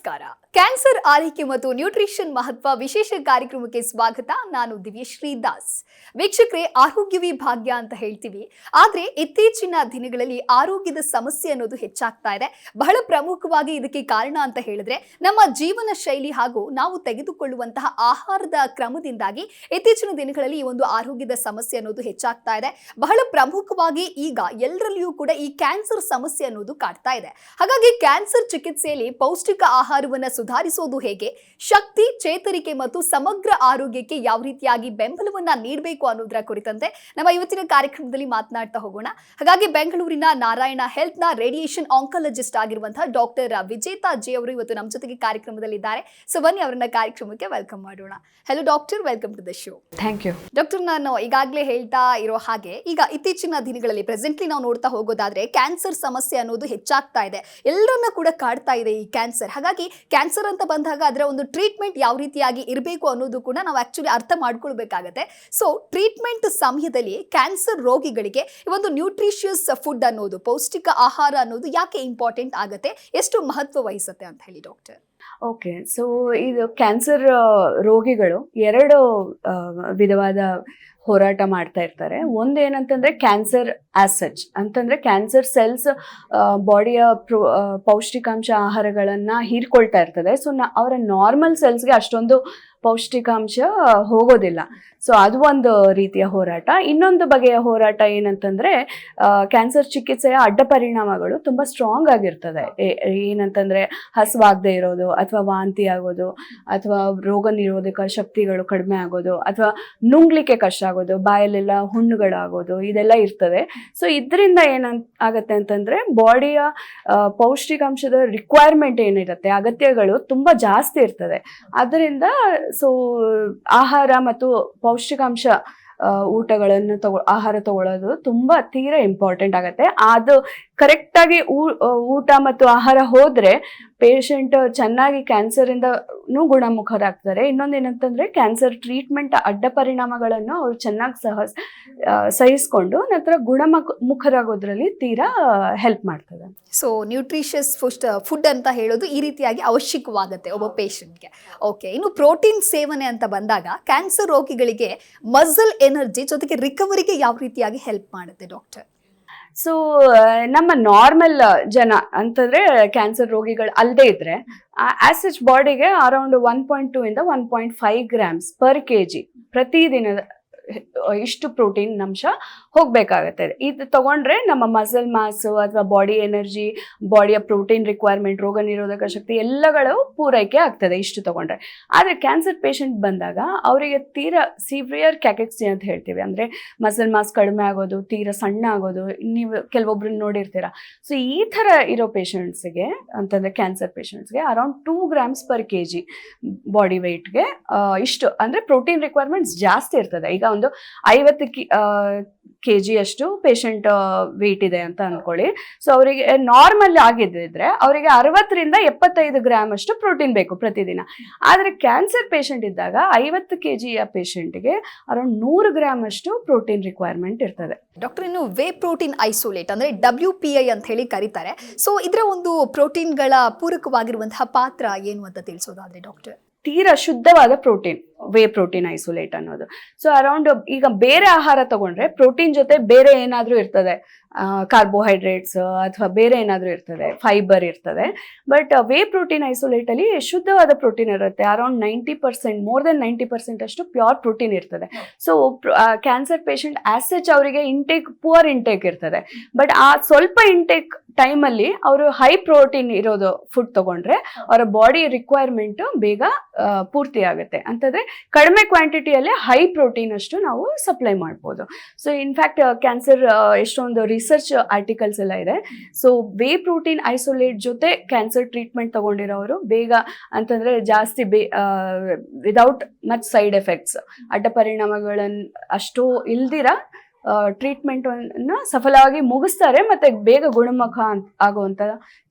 ನಮಸ್ಕಾರ ಕ್ಯಾನ್ಸರ್ ಆರೈಕೆ ಮತ್ತು ನ್ಯೂಟ್ರಿಷನ್ ಮಹತ್ವ ವಿಶೇಷ ಕಾರ್ಯಕ್ರಮಕ್ಕೆ ಸ್ವಾಗತ. ನಾನು ದಿವ್ಯಶ್ರೀ ದಾಸ್. ವೀಕ್ಷಕರೇ, ಆರೋಗ್ಯವೇ ಭಾಗ್ಯ ಅಂತ ಹೇಳ್ತೀವಿ. ಆದ್ರೆ ಇತ್ತೀಚಿನ ದಿನಗಳಲ್ಲಿ ಆರೋಗ್ಯದ ಸಮಸ್ಯೆ ಅನ್ನೋದು ಹೆಚ್ಚಾಗ್ತಾ ಇದೆ. ಬಹಳ ಪ್ರಮುಖವಾಗಿ ಇದಕ್ಕೆ ಕಾರಣ ಅಂತ ಹೇಳಿದ್ರೆ, ನಮ್ಮ ಜೀವನ ಶೈಲಿ ಹಾಗೂ ನಾವು ತೆಗೆದುಕೊಳ್ಳುವಂತಹ ಆಹಾರದ ಕ್ರಮದಿಂದಾಗಿ ಇತ್ತೀಚಿನ ದಿನಗಳಲ್ಲಿ ಈ ಒಂದು ಆರೋಗ್ಯದ ಸಮಸ್ಯೆ ಅನ್ನೋದು ಹೆಚ್ಚಾಗ್ತಾ ಇದೆ. ಬಹಳ ಪ್ರಮುಖವಾಗಿ ಈಗ ಎಲ್ಲರಲ್ಲಿಯೂ ಕೂಡ ಈ ಕ್ಯಾನ್ಸರ್ ಸಮಸ್ಯೆ ಅನ್ನೋದು ಕಾಡ್ತಾ ಇದೆ. ಹಾಗಾಗಿ ಕ್ಯಾನ್ಸರ್ ಚಿಕಿತ್ಸೆಯಲ್ಲಿ ಪೌಷ್ಟಿಕ ಆಹಾರವನ್ನ ಸುಧಾರಿಸೋದು ಹೇಗೆ? ಶಕ್ತಿ ಚೇತರಿಕೆ ಮತ್ತು ಸಮಗ್ರ ಆರೋಗ್ಯಕ್ಕೆ ಯಾವ ರೀತಿಯಾಗಿ ಬೆಂಬಲವನ್ನ ನೀಡಬೇಕು ಅನ್ನೋದರ ಕುರಿತಂತೆ ನಮ್ಮ ಇವತ್ತಿನ ಕಾರ್ಯಕ್ರಮದಲ್ಲಿ ಮಾತನಾಡ್ತಾ ಹೋಗೋಣ. ಹಾಗಾಗಿ ಬೆಂಗಳೂರಿನ ನಾರಾಯಣ ಹೆಲ್ತ್ನ ರೇಡಿಯೇಷನ್ ಆಂಕಾಲಜಿಸ್ಟ್ ಆಗಿರುವಂತಹ ಡಾಕ್ಟರ್ ವಿಜೇತಾ ಜೆ ಅವರು ಇವತ್ತು ನಮ್ಮ ಜೊತೆಗೆ ಕಾರ್ಯಕ್ರಮದಲ್ಲಿದ್ದಾರೆ. ಸೊ ಬನ್ನಿ ಅವರನ್ನ ಕಾರ್ಯಕ್ರಮಕ್ಕೆ ವೆಲ್ಕಮ್ ಮಾಡೋಣ. Hello doctor welcome to the show thank you doctor ನಾನು ಈಗಾಗಲೇ ಹೇಳ್ತಾ ಇರೋ ಹಾಗೆ ಈಗ ಇತ್ತೀಚಿನ ದಿನಗಳಲ್ಲಿ ಪ್ರೆಸೆಂಟ್ಲಿ ನಾವು ನೋಡ್ತಾ ಹೋಗೋದಾದ್ರೆ ಕ್ಯಾನ್ಸರ್ ಸಮಸ್ಯೆ ಅನ್ನೋದು ಹೆಚ್ಚಾಗ್ತಾ ಇದೆ. ಎಲ್ಲರನ್ನ ಕೂಡ ಕಾಡ್ತಾ ಇದೆ ಈ ಕ್ಯಾನ್ಸರ್ ಹಾಗಾಗಿ ಕ್ಯಾನ್ಸರ್ ಅಂತ ಬಂದಾಗ ಅದರ ಒಂದು ಟ್ರೀಟ್ಮೆಂಟ್ ಯಾವ ರೀತಿಯಾಗಿ ಇರಬೇಕು ಅನ್ನೋದು ಕೂಡ ನಾವು ಆಕ್ಚುಲಿ ಅರ್ಥ ಮಾಡ್ಕೊಳ್ಬೇಕಾಗತ್ತೆ. ಸೊ ಟ್ರೀಟ್ಮೆಂಟ್ ಸಮಯದಲ್ಲಿ ಕ್ಯಾನ್ಸರ್ ರೋಗಿಗಳಿಗೆ ಒಂದು ನ್ಯೂಟ್ರಿಷಿಯಸ್ ಫುಡ್ ಅನ್ನೋದು, ಪೌಷ್ಟಿಕ ಆಹಾರ ಅನ್ನೋದು ಯಾಕೆ ಇಂಪಾರ್ಟೆಂಟ್ ಆಗುತ್ತೆ, ಎಷ್ಟು ಮಹತ್ವ ವಹಿಸುತ್ತೆ ಅಂತ ಹೇಳಿ ಡಾಕ್ಟರ್ ಓಕೆ ಸೊ ಇದು ಕ್ಯಾನ್ಸರ್ ರೋಗಿಗಳು ಎರಡು ವಿಧವಾದ ಹೋರಾಟ ಮಾಡ್ತಾ ಇರ್ತಾರೆ. ಒಂದೇನಂತಂದ್ರೆ ಕ್ಯಾನ್ಸರ್ ಆಸಚ್ ಸಚ್ ಅಂತಂದ್ರೆ ಕ್ಯಾನ್ಸರ್ ಸೆಲ್ಸ್ ಬಾಡಿಯ ಪೌಷ್ಟಿಕಾಂಶ ಆಹಾರಗಳನ್ನ ಹೀರ್ಕೊಳ್ತಾ ಇರ್ತದೆ. ಸೊ ಅವರ ನಾರ್ಮಲ್ ಸೆಲ್ಸ್ಗೆ ಅಷ್ಟೊಂದು ಪೌಷ್ಟಿಕಾಂಶ ಹೋಗೋದಿಲ್ಲ. ಸೊ ಅದು ಒಂದು ರೀತಿಯ ಹೋರಾಟ. ಇನ್ನೊಂದು ಬಗೆಯ ಹೋರಾಟ ಏನಂತಂದ್ರೆ ಕ್ಯಾನ್ಸರ್ ಚಿಕಿತ್ಸೆಯ ಅಡ್ಡ ಪರಿಣಾಮಗಳು ತುಂಬಾ ಸ್ಟ್ರಾಂಗ್ ಆಗಿರ್ತದೆ. ಏನಂತಂದ್ರೆ ಹಸುವಾಗದೆ ಇರೋದು ಅಥವಾ ವಾಂತಿ ಆಗೋದು ಅಥವಾ ರೋಗ ನಿರೋಧಕ ಶಕ್ತಿಗಳು ಕಡಿಮೆ ಆಗೋದು ಅಥವಾ ನುಂಗ್ಲಿಕ್ಕೆ ಕಷ್ಟ ಆಗೋದು, ಬಾಯಲ್ಲೆಲ್ಲ ಹುಣ್ಣುಗಳಾಗೋದು, ಇದೆಲ್ಲ ಇರ್ತದೆ. ಸೊ ಇದರಿಂದ ಏನಂತ ಆಗತ್ತೆ ಅಂತಂದ್ರೆ ಬಾಡಿಯ ಪೌಷ್ಟಿಕಾಂಶದ ರಿಕ್ವೈರ್ಮೆಂಟ್ ಏನಿರುತ್ತೆ, ಅಗತ್ಯಗಳು ತುಂಬಾ ಜಾಸ್ತಿ ಇರ್ತದೆ. ಅದರಿಂದ ಸೊ ಆಹಾರ ಮತ್ತು ಪೌಷ್ಟಿಕಾಂಶ ಊಟಗಳನ್ನು ತಗೊ, ಆಹಾರ ತಗೊಳ್ಳೋದು ತುಂಬಾ ತೀರಾ ಇಂಪಾರ್ಟೆಂಟ್ ಆಗುತ್ತೆ. ಅದು ಕರೆಕ್ಟಾಗಿ ಊಟ ಮತ್ತು ಆಹಾರ ಹೋದ್ರೆ ಪೇಷಂಟ್ ಚೆನ್ನಾಗಿ ಕ್ಯಾನ್ಸರ್ ಇಂದನೂ ಗುಣಮುಖರಾಗ್ತಾರೆ. ಇನ್ನೊಂದು ಏನಂತಂದ್ರೆ ಕ್ಯಾನ್ಸರ್ ಟ್ರೀಟ್ಮೆಂಟ್ ಅಡ್ಡ ಪರಿಣಾಮಗಳನ್ನು ಅವ್ರು ಚೆನ್ನಾಗಿ ಸಹ ಸಹಿಸ್ಕೊಂಡು ನಂತರ ಗುಣಮುಖ ಮುಖರಾಗೋದ್ರಲ್ಲಿ ತೀರಾ ಹೆಲ್ಪ್ ಮಾಡ್ತದೆ. ಸೊ ನ್ಯೂಟ್ರಿಷಿಯಸ್ ಫುಡ್ ಫುಡ್ ಅಂತ ಹೇಳೋದು ಈ ರೀತಿಯಾಗಿ ಅವಶ್ಯಕವಾಗುತ್ತೆ ಒಬ್ಬ ಪೇಷಂಟ್ಗೆ. ಓಕೆ ಇನ್ನು ಪ್ರೋಟೀನ್ ಸೇವನೆ ಅಂತ ಬಂದಾಗ ಕ್ಯಾನ್ಸರ್ ರೋಗಿಗಳಿಗೆ ಮಸಲ್ ಎನರ್ಜಿ ಜೊತೆಗೆ ರಿಕವರಿಗೆ ಯಾವ ರೀತಿಯಾಗಿ ಹೆಲ್ಪ್ ಮಾಡುತ್ತೆ, ಡಾಕ್ಟರ್? ಸೊ ನಮ್ಮ ನಾರ್ಮಲ್ ಜನ ಅಂತಂದ್ರೆ ಕ್ಯಾನ್ಸರ್ ರೋಗಿಗಳು ಅಲ್ಲದೆ ಇದ್ರೆ ಆಸ್ ಸಚ್ ಬಾಡಿಗೆ ಅರೌಂಡ್ ಒನ್ ಪಾಯಿಂಟ್ ಟೂ ಇಂದ one point five grams per K G ಪ್ರತಿದಿನ ಇಷ್ಟು ಪ್ರೋಟೀನ್ ಅಂಶ ಹೋಗಬೇಕಾಗತ್ತೆ. ಇದು ತಗೊಂಡ್ರೆ ನಮ್ಮ ಮಸಲ್ ಮಾಸ್ ಅಥವಾ ಬಾಡಿ ಎನರ್ಜಿ ಬಾಡಿಯ ಪ್ರೋಟೀನ್ ರಿಕ್ವೈರ್ಮೆಂಟ್ ರೋಗ ನಿರೋಧಕ ಶಕ್ತಿ ಎಲ್ಲಗಳು ಪೂರೈಕೆ ಆಗ್ತದೆ ಇಷ್ಟು ತಗೊಂಡ್ರೆ. ಆದರೆ ಕ್ಯಾನ್ಸರ್ ಪೇಷಂಟ್ ಬಂದಾಗ ಅವರಿಗೆ ತೀರಾ ಸಿವಿಯರ್ ಕ್ಯಾಕೆಕ್ಸಿ ಅಂತ ಹೇಳ್ತೀವಿ. ಅಂದರೆ ಮಸಲ್ ಮಾಸ್ ಕಡಿಮೆ ಆಗೋದು, ತೀರಾ ಸಣ್ಣ ಆಗೋದು, ನೀವು ಕೆಲವೊಬ್ರನ್ನ ನೋಡಿರ್ತೀರ. ಸೊ ಈ ಥರ ಇರೋ ಪೇಷಂಟ್ಸ್ಗೆ ಅಂತಂದರೆ cancer ಪೇಷಂಟ್ಸ್ಗೆ around two grams per K G body ವೆಯ್ಟ್ಗೆ ಇಷ್ಟು, ಅಂದರೆ ಪ್ರೋಟೀನ್ ರಿಕ್ವೈರ್ಮೆಂಟ್ಸ್ ಜಾಸ್ತಿ ಇರ್ತದೆ. ಈಗ ಒಂದು ಐವತ್ತು ಕಿ ಕೆ ಜಿ ಅಷ್ಟು ಪೇಷಂಟ್ ವೆಯ್ಟ್ ಇದೆ ಅಂತ ಅಂದ್ಕೊಳ್ಳಿ ಸೊ ಅವರಿಗೆ ನಾರ್ಮಲ್ ಆಗಿದ್ದಿದ್ರೆ ಅವರಿಗೆ ಅರವತ್ತರಿಂದ ಎಪ್ಪತ್ತೈದು ಗ್ರಾಮ್ ಅಷ್ಟು ಪ್ರೋಟೀನ್ ಬೇಕು ಪ್ರತಿದಿನ. ಆದರೆ ಕ್ಯಾನ್ಸರ್ ಪೇಷಂಟ್ ಇದ್ದಾಗ ಐವತ್ತು ಕೆ ಜಿಯ ಪೇಷಂಟ್ಗೆ ಅರೌಂಡ್ ನೂರು ಗ್ರಾಮ್ ಅಷ್ಟು ಪ್ರೋಟೀನ್ ರಿಕ್ವೈರ್ಮೆಂಟ್ ಇರ್ತದೆ. ಡಾಕ್ಟರ್ ಇನ್ನು ವೇ ಪ್ರೋಟೀನ್ ಐಸೋಲೇಟ್ ಅಂದ್ರೆ ಡಬ್ಲ್ಯೂ ಪಿ ಐ ಅಂತ ಹೇಳಿ ಕರೀತಾರೆ. ಸೊ ಇದರ ಒಂದು ಪ್ರೋಟೀನ್ಗಳ ಪೂರಕವಾಗಿರುವಂತಹ ಪಾತ್ರ ಏನು ಅಂತ ತಿಳಿಸೋದಾದ್ರೆ ಡಾಕ್ಟರ್? ತೀರಾ ಶುದ್ಧವಾದ ಪ್ರೋಟೀನ್ ವೇ ಪ್ರೋಟೀನ್ ಐಸೋಲೇಟ್ ಅನ್ನೋದು. ಸೊ ಅರೌಂಡ್ ಈಗ ಬೇರೆ ಆಹಾರ ತಗೊಂಡ್ರೆ ಪ್ರೋಟೀನ್ ಜೊತೆ ಬೇರೆ ಏನಾದರೂ ಇರ್ತದೆ. ಕಾರ್ಬೋಹೈಡ್ರೇಟ್ಸ್ ಅಥವಾ ಬೇರೆ ಏನಾದರೂ ಇರ್ತದೆ. ಫೈಬರ್ ಇರ್ತದೆ. ಬಟ್ ವೇ ಪ್ರೋಟೀನ್ ಐಸೋಲೇಟಲ್ಲಿ ಶುದ್ಧವಾದ ಪ್ರೋಟೀನ್ ಇರುತ್ತೆ. Around ninety percent more than ninety percent ಅಷ್ಟು ಪ್ಯೂರ್ ಪ್ರೋಟೀನ್ ಇರ್ತದೆ. So cancer patient as such ಅವರಿಗೆ ಇಂಟೇಕ್ ಪುವರ್ ಇಂಟೇಕ್ ಇರ್ತದೆ. ಬಟ್ ಆ ಸ್ವಲ್ಪ ಇಂಟೇಕ್ ಟೈಮಲ್ಲಿ ಅವರು ಹೈ ಪ್ರೋಟೀನ್ ಇರೋದು ಫುಡ್ ತಗೊಂಡ್ರೆ ಅವರ ಬಾಡಿ ರಿಕ್ವೈರ್ಮೆಂಟು ಬೇಗ ಪೂರ್ತಿ ಆಗುತ್ತೆ ಅಂತಂದ್ರೆ ಕಡಿಮೆ ಕ್ವಾಂಟಿಟಿಯಲ್ಲೇ ಹೈ ಪ್ರೋಟೀನ್ ಅಷ್ಟು ನಾವು ಸಪ್ಲೈ ಮಾಡ್ಬೋದು. ಸೊ ಇನ್ಫ್ಯಾಕ್ಟ್ ಕ್ಯಾನ್ಸರ್ ಎಷ್ಟೊಂದು ರಿಸರ್ಚ್ ಆರ್ಟಿಕಲ್ಸ್ ಎಲ್ಲ ಇದೆ. ಸೊ ವೇ ಪ್ರೋಟೀನ್ ಐಸೋಲೇಟ್ ಜೊತೆ ಕ್ಯಾನ್ಸರ್ ಟ್ರೀಟ್ಮೆಂಟ್ ತಗೊಂಡಿರೋರು ಬೇಗ ಅಂತಂದ್ರೆ ಜಾಸ್ತಿ ಬೇ ವಿದೌಟ್ ಮಚ್ ಸೈಡ್ ಎಫೆಕ್ಟ್ಸ್ ಅಡ್ಡ ಪರಿಣಾಮಗಳನ್ನು ಅಷ್ಟು ಇಲ್ದಿರ ಟ್ರೀಟ್ಮೆಂಟ್ ಅನ್ನ ಸಫಲವಾಗಿ ಮುಗಿಸ್ತಾರೆ, ಮತ್ತೆ ಬೇಗ ಗುಣಮುಖ ಆಗುವಂತ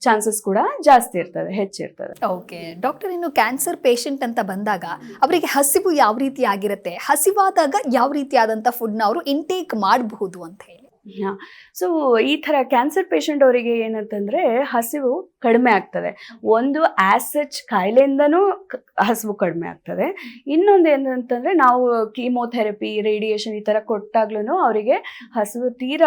ಚಾನ್ಸಸ್ ಕೂಡ ಜಾಸ್ತಿ ಇರ್ತದೆ ಹೆಚ್ಚಿರ್ತದೆ ಓಕೆ ಡಾಕ್ಟರ್ ಇನ್ನು ಕ್ಯಾನ್ಸರ್ ಪೇಷಂಟ್ ಅಂತ ಬಂದಾಗ ಅವರಿಗೆ ಹಸಿವು ಯಾವ ರೀತಿ ಆಗಿರುತ್ತೆ? ಹಸಿವಾದಾಗ ಯಾವ ರೀತಿಯಾದಂಥ ಫುಡ್ನ ಅವರು ಇಂಟೇಕ್ ಮಾಡಬಹುದು ಅಂತ ಹೇಳಿ. ಸೊ ಈ ಥರ ಕ್ಯಾನ್ಸರ್ ಪೇಷಂಟ್ ಅವರಿಗೆ ಏನಂತಂದ್ರೆ ಹಸಿವು ಕಡಿಮೆ ಆಗ್ತದೆ. ಒಂದು ಸಚ್ ಕಾಯಿಲೆಯಿಂದನೂ ಹಸಿವು ಕಡಿಮೆ ಆಗ್ತದೆ. ಇನ್ನೊಂದು ಏನಂತಂದ್ರೆ ನಾವು ಕೀಮೋಥೆರಪಿ ರೇಡಿಯೇಷನ್ ಈ ಥರ ಕೊಟ್ಟಾಗ್ಲೂ ಅವರಿಗೆ ಹಸಿವು ತೀರ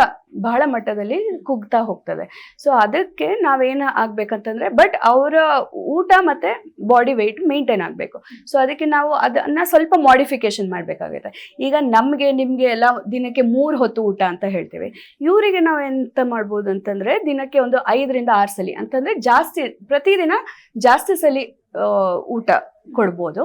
ಬಹಳ ಮಟ್ಟದಲ್ಲಿ ಕುಗ್ತಾ ಹೋಗ್ತದೆ. ಸೊ ಅದಕ್ಕೆ ನಾವೇನು ಆಗ್ಬೇಕಂತಂದ್ರೆ ಬಟ್ ಅವರ ಊಟ ಮತ್ತೆ ಬಾಡಿ ವೆಯ್ಟ್ ಮೇಂಟೈನ್ ಆಗಬೇಕು. ಸೊ ಅದಕ್ಕೆ ನಾವು ಅದನ್ನ ಸ್ವಲ್ಪ ಮಾಡಿಫಿಕೇಶನ್ ಮಾಡಬೇಕಾಗುತ್ತೆ. ಈಗ ನಮಗೆ, ನಿಮಗೆ ಎಲ್ಲ ದಿನಕ್ಕೆ ಮೂರು ಹೊತ್ತು ಊಟ ಅಂತ ಹೇಳ್ತೀವಿ. ಇವರಿಗೆ ನಾವು ಎಂತ ಮಾಡ್ಬೋದು ಅಂತಂದ್ರೆ ದಿನಕ್ಕೆ ಒಂದು ಐದರಿಂದ ಆರು ಸಲಿ, ಅಂತಂದ್ರೆ ಜಾಸ್ತಿ ಪ್ರತಿದಿನ ಜಾಸ್ತಿ ಸಲಿ ಊಟ. ಕೊಡ್ಬೋದು.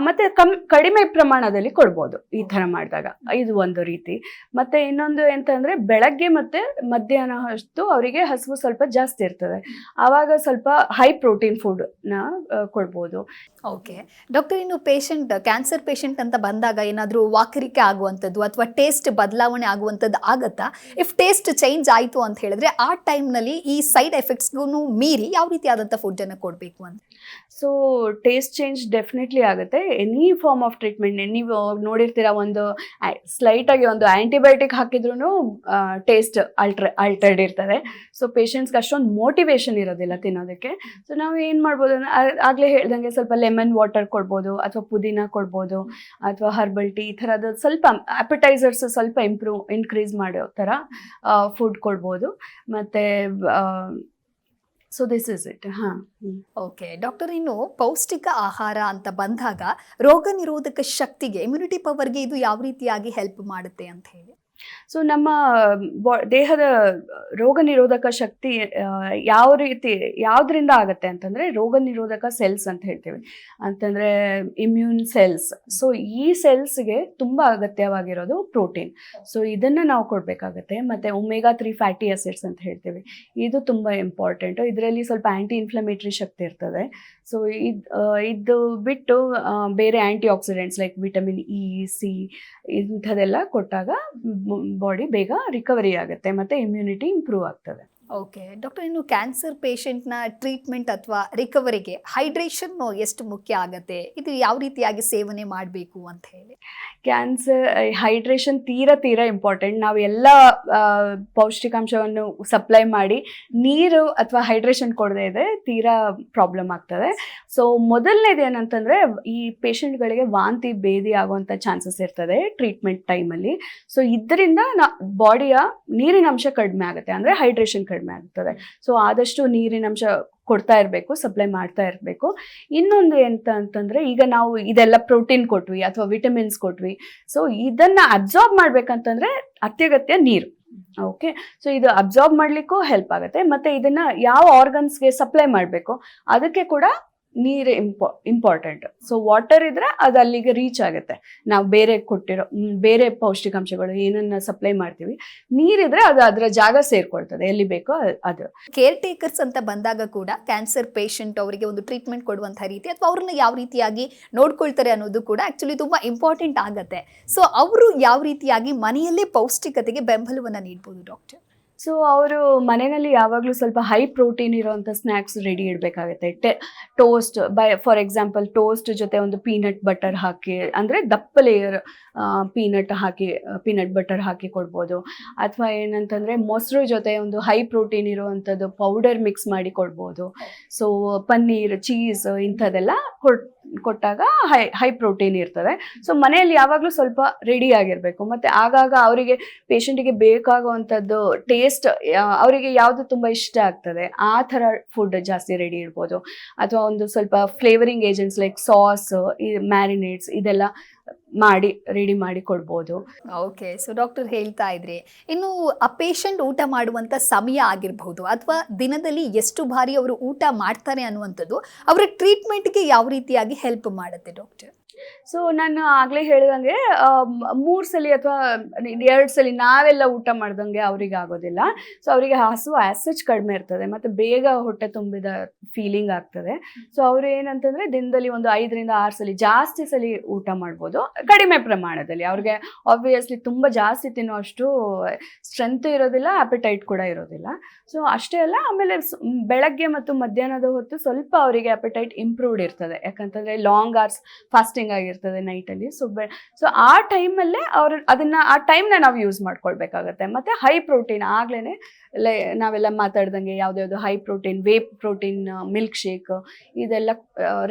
ಮತ್ತೆ ಕಮ್ ಕಡಿಮೆ ಪ್ರಮಾಣದಲ್ಲಿ ಕೊಡ್ಬೋದು ಈ ಥರ ಮಾಡಿದಾಗ. ಇದು ಒಂದು ರೀತಿ. ಮತ್ತೆ ಇನ್ನೊಂದು ಎಂತಂದ್ರೆ ಬೆಳಗ್ಗೆ ಮತ್ತೆ ಮಧ್ಯಾಹ್ನ ಅಷ್ಟು ಅವರಿಗೆ ಹಸಿವು ಸ್ವಲ್ಪ ಜಾಸ್ತಿ ಇರ್ತದೆ. ಆವಾಗ ಸ್ವಲ್ಪ ಹೈ ಪ್ರೋಟೀನ್ ಫುಡ್ನ ಆ, ಕೊಡ್ಬೋದು. ಓಕೆ. ಡಾಕ್ಟರ್ ಇನ್ನು ಪೇಷಂಟ್ ಕ್ಯಾನ್ಸರ್ ಪೇಷಂಟ್ ಅಂತ ಬಂದಾಗ ಏನಾದರೂ ವಾಕರಿಕೆ ಆಗುವಂಥದ್ದು ಅಥವಾ ಟೇಸ್ಟ್ ಬದಲಾವಣೆ ಆಗುವಂಥದ್ದು ಆಗತ್ತಾ? ಇಫ್ ಟೇಸ್ಟ್ ಚೇಂಜ್ ಆಯಿತು ಅಂತ ಹೇಳಿದ್ರೆ ಆ ಟೈಮ್ನಲ್ಲಿ ಈ ಸೈಡ್ ಎಫೆಕ್ಟ್ಸ್ಗೂ ಮೀರಿ ಯಾವ ರೀತಿಯಾದಂಥ ಫುಡ್ಡನ್ನು ಕೊಡಬೇಕು ಅಂತ? ಸೊ ಟೇಸ್ಟ್ ಚೇಂಜ್ ಡೆಫಿನೆಟ್ಲಿ ಆಗುತ್ತೆ. ಎನಿ ಫಾರ್ಮ್ ಆಫ್ ಟ್ರೀಟ್ಮೆಂಟ್ ನೀವು ನೋಡಿರ್ತೀರಾ ಒಂದು ಸ್ಲೈಟ್ ಆಗಿ ಒಂದು ಆಂಟಿಬಯೋಟಿಕ್ ಹಾಕಿದ್ರು ಟೇಸ್ಟ್ ಅಲ್ಟ್ರ ಅಲ್ಟರ್ಡ್ ಇರ್ತದೆ. ಸೊ ಪೇಷಂಟ್ಸ್ಗೆ ಅಷ್ಟೊಂದು ಮೋಟಿವೇಶನ್ ಇರೋದಿಲ್ಲ ತಿನ್ನೋದಕ್ಕೆ. ಸೊ ನಾವು ಏನು ಮಾಡ್ಬೋದು ಅಂದರೆ ಆಗಲೇ ಹೇಳ್ದಂಗೆ ಸ್ವಲ್ಪ ಲೆಮನ್ ವಾಟರ್ ಕೊಡ್ಬೋದು, ಅಥವಾ ಪುದೀನ ಕೊಡ್ಬೋದು, ಅಥವಾ ಹರ್ಬಲ್ ಟೀ ಈ ಥರದ ಸ್ವಲ್ಪ ಅಪಟೈಸರ್ಸ್ ಸ್ವಲ್ಪ ಇಂಪ್ರೂವ್ ಇನ್ಕ್ರೀಸ್ ಮಾಡೋ ಥರ ಫುಡ್ ಕೊಡ್ಬೋದು. ಮತ್ತು ಸೊ ದಿಸ್ ಇಸ್ ಇಟ್ ಹಾಂ. ಓಕೆ ಡಾಕ್ಟರ್ ಇನ್ನು ಪೌಷ್ಟಿಕ ಆಹಾರ ಅಂತ ಬಂದಾಗ ರೋಗ ನಿರೋಧಕ ಶಕ್ತಿಗೆ ಇಮ್ಯುನಿಟಿ ಪವರ್ಗೆ ಇದು ಯಾವ ರೀತಿಯಾಗಿ ಹೆಲ್ಪ್ ಮಾಡುತ್ತೆ ಅಂತ ಹೇಳಿ. ಸೊ ನಮ್ಮ ದೇಹದ ರೋಗ ನಿರೋಧಕ ಶಕ್ತಿ ಯಾವ ರೀತಿ, ಯಾವ್ದ್ರಿಂದ ಆಗುತ್ತೆ ಅಂತಂದರೆ ರೋಗ ನಿರೋಧಕ ಸೆಲ್ಸ್ ಅಂತ ಹೇಳ್ತೀವಿ. ಅಂತಂದ್ರೆ ಇಮ್ಯೂನ್ ಸೆಲ್ಸ್ ಸೊ ಈ ಸೆಲ್ಸ್ಗೆ ತುಂಬಾ ಅಗತ್ಯವಾಗಿರೋದು ಪ್ರೋಟೀನ್ ಸೊ ಇದನ್ನ ನಾವು ಕೊಡಬೇಕಾಗತ್ತೆ. ಮತ್ತೆ ಒಮೆಗಾ ತ್ರೀ ಫ್ಯಾಟಿ ಆಸಿಡ್ಸ್ ಅಂತ ಹೇಳ್ತೀವಿ. ಇದು ತುಂಬಾ ಇಂಪಾರ್ಟೆಂಟು ಇದರಲ್ಲಿ ಸ್ವಲ್ಪ ಆ್ಯಂಟಿ ಇನ್ಫ್ಲಮೇಟ್ರಿ ಶಕ್ತಿ ಇರ್ತದೆ. ಸೊ ಇದು ಇದು ಬಿಟ್ಟು ಬೇರೆ antioxidants like vitamin E C ಇಂಥದ್ದೆಲ್ಲ ಕೊಟ್ಟಾಗ ಬಾಡಿ ಬೇಗ ರಿಕವರಿ ಆಗುತ್ತೆ ಮತ್ತು ಇಮ್ಯುನಿಟಿ ಇಂಪ್ರೂವ್ ಆಗ್ತದೆ. ಓಕೆ ಡಾಕ್ಟರ್ ಇನ್ನು ಕ್ಯಾನ್ಸರ್ ಪೇಷಂಟ್ನ ಟ್ರೀಟ್ಮೆಂಟ್ ಅಥವಾ ರಿಕವರಿಗೆ ಹೈಡ್ರೇಷನ್ ಎಷ್ಟು ಮುಖ್ಯ ಆಗುತ್ತೆ? ಇದು ಯಾವ ರೀತಿಯಾಗಿ ಸೇವನೆ ಮಾಡಬೇಕು ಅಂತ ಹೇಳಿ. ಕ್ಯಾನ್ಸರ್ ಹೈಡ್ರೇಷನ್ ತೀರಾ ತೀರಾ ಇಂಪಾರ್ಟೆಂಟ್ ನಾವು ಎಲ್ಲ ಪೌಷ್ಟಿಕಾಂಶವನ್ನು ಸಪ್ಲೈ ಮಾಡಿ ನೀರು ಅಥವಾ ಹೈಡ್ರೇಷನ್ ಕೊಡದೇ ಇದೆ ತೀರಾ ಪ್ರಾಬ್ಲಮ್ ಆಗ್ತದೆ. ಸೊ ಮೊದಲನೇದು ಏನಂತಂದ್ರೆ ಈ ಪೇಷಂಟ್ಗಳಿಗೆ ವಾಂತಿ ಭೇದಿ ಆಗುವಂಥ ಚಾನ್ಸಸ್ ಇರ್ತದೆ ಟ್ರೀಟ್ಮೆಂಟ್ ಟೈಮಲ್ಲಿ ಸೊ ಇದರಿಂದ ನಾ ಬಾಡಿಯ ನೀರಿನ ಅಂಶ ಕಡಿಮೆ ಆಗುತ್ತೆ. ಅಂದರೆ ಹೈಡ್ರೇಷನ್ ಕಡಿಮೆ. ಆಗ್ತದೆ ಸೊ ಆದಷ್ಟು ನೀರಿನ ಅಂಶ ಕೊಡ್ತಾ ಇರಬೇಕು ಸಪ್ಲೈ ಮಾಡ್ತಾ ಇರಬೇಕು. ಇನ್ನೊಂದು ಎಂತ ಅಂತಂದ್ರೆ, ಈಗ ನಾವು ಇದೆಲ್ಲ ಪ್ರೋಟೀನ್ ಕೊಟ್ವಿ ಅಥವಾ ವಿಟಮಿನ್ಸ್ ಕೊಟ್ವಿ. ಸೊ ಇದನ್ನ ಅಬ್ಸಾರ್ಬ್ ಮಾಡ್ಬೇಕಂತಂದ್ರೆ ಅತ್ಯಗತ್ಯ ನೀರು. ಓಕೆ ಸೊ ಇದು ಅಬ್ಸಾರ್ಬ್ ಮಾಡ್ಲಿಕ್ಕೂ ಹೆಲ್ಪ್ ಆಗುತ್ತೆ. ಮತ್ತೆ ಇದನ್ನ ಯಾವ ಆರ್ಗನ್ಸ್ಗೆ ಸಪ್ಲೈ ಮಾಡಬೇಕು, ಅದಕ್ಕೆ ಕೂಡ ನೀರು ಇಂಪಾ ಇಂಪಾರ್ಟೆಂಟ್ ಸೊ ವಾಟರ್ ಇದ್ರೆ ಅದು ಅಲ್ಲಿಗೆ ರೀಚ್ ಆಗುತ್ತೆ. ನಾವು ಬೇರೆ ಕೊಟ್ಟಿರೋ ಬೇರೆ ಪೌಷ್ಟಿಕಾಂಶಗಳು ಏನನ್ನ ಸಪ್ಲೈ ಮಾಡ್ತೀವಿ. ನೀರಿದ್ರೆ ಅದು ಅದರ ಜಾಗ ಸೇರ್ಕೊಳ್ತದೆ. ಎಲ್ಲಿ ಬೇಕೋ ಅದು. ಕೇರ್ ಟೇಕರ್ಸ್ ಅಂತ ಬಂದಾಗ ಕೂಡ ಕ್ಯಾನ್ಸರ್ ಪೇಷಂಟ್ ಅವರಿಗೆ ಒಂದು ಟ್ರೀಟ್ಮೆಂಟ್ ಕೊಡುವಂತಹ ರೀತಿ ಅಥವಾ ಅವ್ರನ್ನ ಯಾವ ರೀತಿಯಾಗಿ ನೋಡ್ಕೊಳ್ತಾರೆ ಅನ್ನೋದು ಕೂಡ ಆಕ್ಚುಲಿ ತುಂಬಾ ಇಂಪಾರ್ಟೆಂಟ್ ಆಗತ್ತೆ. ಸೊ ಅವರು ಯಾವ ರೀತಿಯಾಗಿ ಮನೆಯಲ್ಲೇ ಪೌಷ್ಟಿಕತೆಗೆ ಬೆಂಬಲವನ್ನ ನೀಡ್ಬೋದು ಡಾಕ್ಟರ್ ಸೊ ಅವರು ಮನೆಯಲ್ಲಿ ಯಾವಾಗಲೂ ಸ್ವಲ್ಪ ಹೈ ಪ್ರೋಟೀನ್ ಇರೋವಂಥ snacks ready ಇಡಬೇಕಾಗುತ್ತೆ. Toast by for example toast ಜೊತೆ ಒಂದು ಪೀನಟ್ ಬಟರ್ ಹಾಕಿ, ಅಂದರೆ ದಪ್ಪ ಲೇಯರ್ ಪೀನಟ್ ಹಾಕಿ ಪೀನಟ್ ಬಟರ್ ಹಾಕಿ ಕೊಡ್ಬೋದು. ಅಥವಾ ಏನಂತಂದರೆ ಮೊಸರು ಜೊತೆ ಒಂದು ಹೈ ಪ್ರೋಟೀನ್ ಇರುವಂಥದ್ದು ಪೌಡರ್ ಮಿಕ್ಸ್ ಮಾಡಿ ಕೊಡ್ಬೋದು. ಸೊ ಪನ್ನೀರ್ ಚೀಸ್ ಇಂಥದ್ದೆಲ್ಲ ಕೊಟ್ ಕೊಟ್ಟಾಗ ಹೈ ಹೈ ಪ್ರೋಟೀನ್ ಇರ್ತದೆ. ಸೊ ಮನೆಯಲ್ಲಿ ಯಾವಾಗಲೂ ಸ್ವಲ್ಪ ರೆಡಿ ಆಗಿರಬೇಕು. ಮತ್ತು ಆಗಾಗ ಅವರಿಗೆ ಪೇಷಂಟಿಗೆ ಬೇಕಾಗುವಂಥದ್ದು ಟೇಸ್ಟ್ ಅವರಿಗೆ ಯಾವುದು ತುಂಬ ಇಷ್ಟ ಆಗ್ತದೆ, ಆ ಥರ ಫುಡ್ ಜಾಸ್ತಿ ರೆಡಿ ಇರ್ಬೋದು. ಅಥವಾ ಒಂದು ಸ್ವಲ್ಪ ಫ್ಲೇವರಿಂಗ್ ಏಜೆಂಟ್ಸ್ ಲೈಕ್ ಸಾಸ್ ಈ ಮ್ಯಾರಿನೇಟ್ಸ್ ಇದೆಲ್ಲ ಮಾಡಿ ರೆಡಿ ಮಾಡಿ ಕೊಡ್ಬೋದು. ಓಕೆ ಸೊ ಡಾಕ್ಟರ್ ಹೇಳ್ತಾ ಇದ್ರಿ, ಇನ್ನು ಆ ಪೇಷಂಟ್ ಊಟ ಮಾಡುವಂಥ ಸಮಯ ಆಗಿರಬಹುದು, ಅಥವಾ ದಿನದಲ್ಲಿ ಎಷ್ಟು ಬಾರಿ ಅವರು ಊಟ ಮಾಡ್ತಾರೆ ಅನ್ನುವಂಥದ್ದು, ಅವರ ಟ್ರೀಟ್ಮೆಂಟ್ಗೆ ಯಾವ ರೀತಿಯಾಗಿ ಹೆಲ್ಪ್ ಮಾಡುತ್ತೆ ಡಾಕ್ಟರ್ ಸೊ ನಾನು ಆಗಲೇ ಹೇಳಿದಂಗೆ ಮೂರು ಸಲ ಅಥವಾ, ಎರಡು ಸಲ ನಾವೆಲ್ಲ ಊಟ ಮಾಡ್ದಂಗೆ ಅವರಿಗೆ ಆಗೋದಿಲ್ಲ. ಸೊ ಅವರಿಗೆ ಹಸು ಆ್ಯಸಚ್ ಕಡಿಮೆ ಇರ್ತದೆ. ಮತ್ತು ಬೇಗ ಹೊಟ್ಟೆ ತುಂಬಿದ ಫೀಲಿಂಗ್ ಆಗ್ತದೆ. ಸೊ ಅವರು ಏನಂತಂದರೆ ದಿನದಲ್ಲಿ ಒಂದು ಐದರಿಂದ ಆರು ಸಲ ಜಾಸ್ತಿ ಸಲ ಊಟ ಮಾಡ್ಬೋದು. ಕಡಿಮೆ ಪ್ರಮಾಣದಲ್ಲಿ. ಅವ್ರಿಗೆ ಆಬ್ವಿಯಸ್ಲಿ ತುಂಬ ಜಾಸ್ತಿ ತಿನ್ನುವಷ್ಟು ಸ್ಟ್ರೆಂತ್ ಇರೋದಿಲ್ಲ ಅಪಿಟೈಟ್ ಕೂಡ ಇರೋದಿಲ್ಲ. ಸೊ ಅಷ್ಟೇ ಅಲ್ಲ, ಆಮೇಲೆ ಬೆಳಗ್ಗೆ ಮತ್ತು ಮಧ್ಯಾಹ್ನದ ಹೊತ್ತು ಸ್ವಲ್ಪ ಅವರಿಗೆ ಅಪಿಟೈಟ್ ಇಂಪ್ರೂವ್ಡ್ ಇರ್ತದೆ. ಯಾಕಂತಂದರೆ ಲಾಂಗ್ ಅವರ್ಸ್ ಫಾಸ್ಟಿಂಗ್ ಸ್ವೆಲ್ಲಿಂಗ್ ಆಗಿರ್ತದೆ ನೈಟಲ್ಲಿ ಸೊ ಬೆ ಸೊ ಆ ಟೈಮಲ್ಲೇ ಅವ್ರು ಅದನ್ನ, ಆ ಟೈಮ್ನ ನಾವು ಯೂಸ್ ಮಾಡ್ಕೊಳ್ಬೇಕಾಗತ್ತೆ. ಮತ್ತೆ ಹೈ ಪ್ರೋಟೀನ್ ಆಗ್ಲೇ ನಾವೆಲ್ಲ ಮಾತಾಡ್ದಂಗೆ ಯಾವುದ್ಯಾವುದು high protein whey protein milkshake ಇದೆಲ್ಲ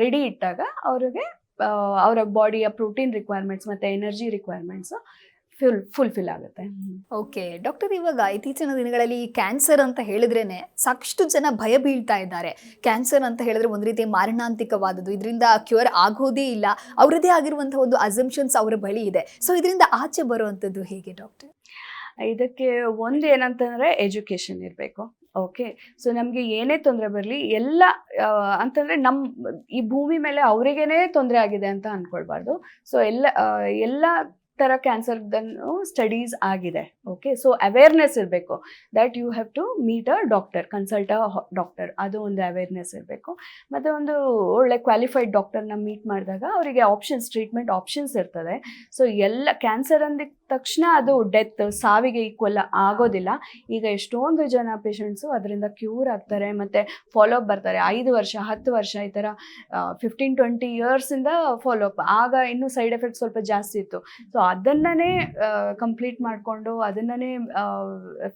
ರೆಡಿ ಇಟ್ಟಾಗ ಅವ್ರಿಗೆ ಅವರ ಬಾಡಿಯ ಪ್ರೋಟೀನ್ ರಿಕ್ವೈರ್ಮೆಂಟ್ಸ್ ಮತ್ತೆ ಎನರ್ಜಿ ರಿಕ್ವೈರ್ಮೆಂಟ್ಸ್ ಫುಲ್ ಫುಲ್ಫಿಲ್ ಆಗುತ್ತೆ. ಓಕೆ ಡಾಕ್ಟರ್ ಇವಾಗ ಇತ್ತೀಚಿನ ದಿನಗಳಲ್ಲಿ ಕ್ಯಾನ್ಸರ್ ಅಂತ ಹೇಳಿದ್ರೇನೆ ಸಾಕಷ್ಟು ಜನ ಭಯ ಬೀಳ್ತಾ ಇದ್ದಾರೆ. ಕ್ಯಾನ್ಸರ್ ಅಂತ ಹೇಳಿದ್ರೆ ಒಂದು ರೀತಿ ಮಾರಣಾಂತಿಕವಾದದ್ದು. ಇದರಿಂದ ಕ್ಯೂರ್ ಆಗೋದೇ ಇಲ್ಲ. ಅವರದೇ ಆಗಿರುವಂತಹ ಒಂದು ಅಸಂಪ್ಷನ್ಸ್ ಅವರ ಬಳಿ ಇದೆ. ಸೊ ಇದರಿಂದ ಆಚೆ ಬರುವಂಥದ್ದು ಹೇಗೆ ಡಾಕ್ಟರ್ ಇದಕ್ಕೆ ಒಂದು ಏನಂತಂದ್ರೆ ಎಜುಕೇಶನ್ ಇರಬೇಕು. ಓಕೆ ಸೊ ನಮಗೆ ಏನೇ ತೊಂದರೆ ಬರಲಿ ಎಲ್ಲ ಅಂತಂದರೆ ಅಂತಂದ್ರೆ ನಮ್ಮ ಈ ಭೂಮಿ ಮೇಲೆ ಅವರಿಗೇನೆ ತೊಂದರೆ ಆಗಿದೆ ಅಂತ ಅಂದ್ಕೊಳ್ಬಾರ್ದು ಸೊ ಎಲ್ಲ ಎಲ್ಲ ಥರ ಕ್ಯಾನ್ಸರ್ದನ್ನು ಸ್ಟಡೀಸ್ ಆಗಿದೆ. ಓಕೆ ಸೊ ಅವೇರ್ನೆಸ್ ಇರಬೇಕು. That you have to meet a doctor consult a doctor ಅದು ಒಂದು ಅವೇರ್ನೆಸ್ ಇರಬೇಕು. ಮತ್ತು ಒಂದು ಒಳ್ಳೆ ಕ್ವಾಲಿಫೈಡ್ ಡಾಕ್ಟರ್ನ ಮೀಟ್ ಮಾಡಿದಾಗ ಅವರಿಗೆ ಆಪ್ಷನ್ಸ್ ಟ್ರೀಟ್ಮೆಂಟ್ ಆಪ್ಷನ್ಸ್ ಇರ್ತದೆ. ಸೊ ಎಲ್ಲ ಕ್ಯಾನ್ಸರ್ ಅಂದಿದ ತಕ್ಷಣ ಅದು ಡೆತ್, ಸಾವಿಗೆ ಈಕ್ವಲ್ ಆಗೋದಿಲ್ಲ. ಈಗ ಎಷ್ಟೊಂದು ಜನ ಪೇಷಂಟ್ಸು ಅದರಿಂದ ಕ್ಯೂರ್ ಆಗ್ತಾರೆ, ಮತ್ತು ಫಾಲೋಅಪ್ ಬರ್ತಾರೆ. ಐದು ವರ್ಷ, ಹತ್ತು ವರ್ಷ ಈ ಥರ ಫಿಫ್ಟೀನ್ ಟ್ವೆಂಟಿ ಇಯರ್ಸಿಂದ ಫಾಲೋಅಪ್ ಆಗ ಇನ್ನೂ ಸೈಡ್ ಎಫೆಕ್ಟ್ ಸ್ವಲ್ಪ ಜಾಸ್ತಿ ಇತ್ತು. ಸೊ ಅದನ್ನೇ ಕಂಪ್ಲೀಟ್ ಮಾಡಿಕೊಂಡು, ಅದನ್ನೇ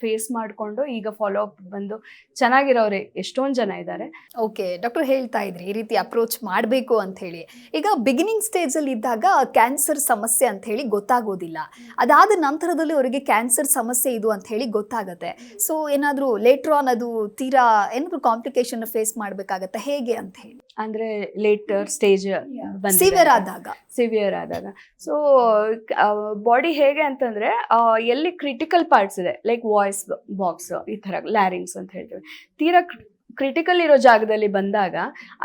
ಫೇಸ್ ಮಾಡಿಕೊಂಡು ಈಗ ಫಾಲೋಅಪ್ ಬಂದು ಚೆನ್ನಾಗಿರೋರೆ ಎಷ್ಟೊಂದು ಜನ ಇದ್ದಾರೆ. ಓಕೆ ಡಾಕ್ಟರ್ ಹೇಳ್ತಾ ಇದ್ರಿ, ಈ ರೀತಿ ಅಪ್ರೋಚ್ ಮಾಡಬೇಕು ಅಂತ ಹೇಳಿ ಈಗ ಬಿಗಿನಿಂಗ್ ಸ್ಟೇಜಲ್ಲಿ ಇದ್ದಾಗ ಕ್ಯಾನ್ಸರ್ ಸಮಸ್ಯೆ ಅಂತ ಹೇಳಿ ಗೊತ್ತಾಗೋದಿಲ್ಲ. ಅದಾದ ನಂತರದಲ್ಲಿ ಅವರಿಗೆ ಕ್ಯಾನ್ಸರ್ ಸಮಸ್ಯೆ ಇದು ಅಂತ ಹೇಳಿ ಗೊತ್ತಾಗುತ್ತೆ. ಸೊ ಏನಾದರೂ ಲೇಟ್ರ್ ಆನ್ ಅದು ತೀರಾ ಏನಾದರೂ ಕಾಂಪ್ಲಿಕೇಶನ್ ಫೇಸ್ ಮಾಡಬೇಕಾಗತ್ತೆ ಹೇಗೆ ಅಂತ ಹೇಳಿ. ಅಂದರೆ ಲೇಟರ್ ಸ್ಟೇಜ್ ಸಿವಿಯರ್ ಆದಾಗ. ಸಿವಿಯರ್ ಆದಾಗ. ಸೊ ಬಾಡಿ ಹೇಗೆ ಅಂತಂದ್ರೆ ಎಲ್ಲಿ ಕ್ರಿಟಿಕಲ್ ಪಾರ್ಟ್ಸ್ ಇದೆ ಲೈಕ್ ವಾಯ್ಸ್ ಬಾಕ್ಸ್ ಈ ಥರ ಲ್ಯಾರಿಂಗ್ಸ್ ಅಂತ ಹೇಳ್ತೀವಿ. ತೀರಾ ಕ್ರಿಟಿಕಲ್ ಇರೋ ಜಾಗದಲ್ಲಿ ಬಂದಾಗ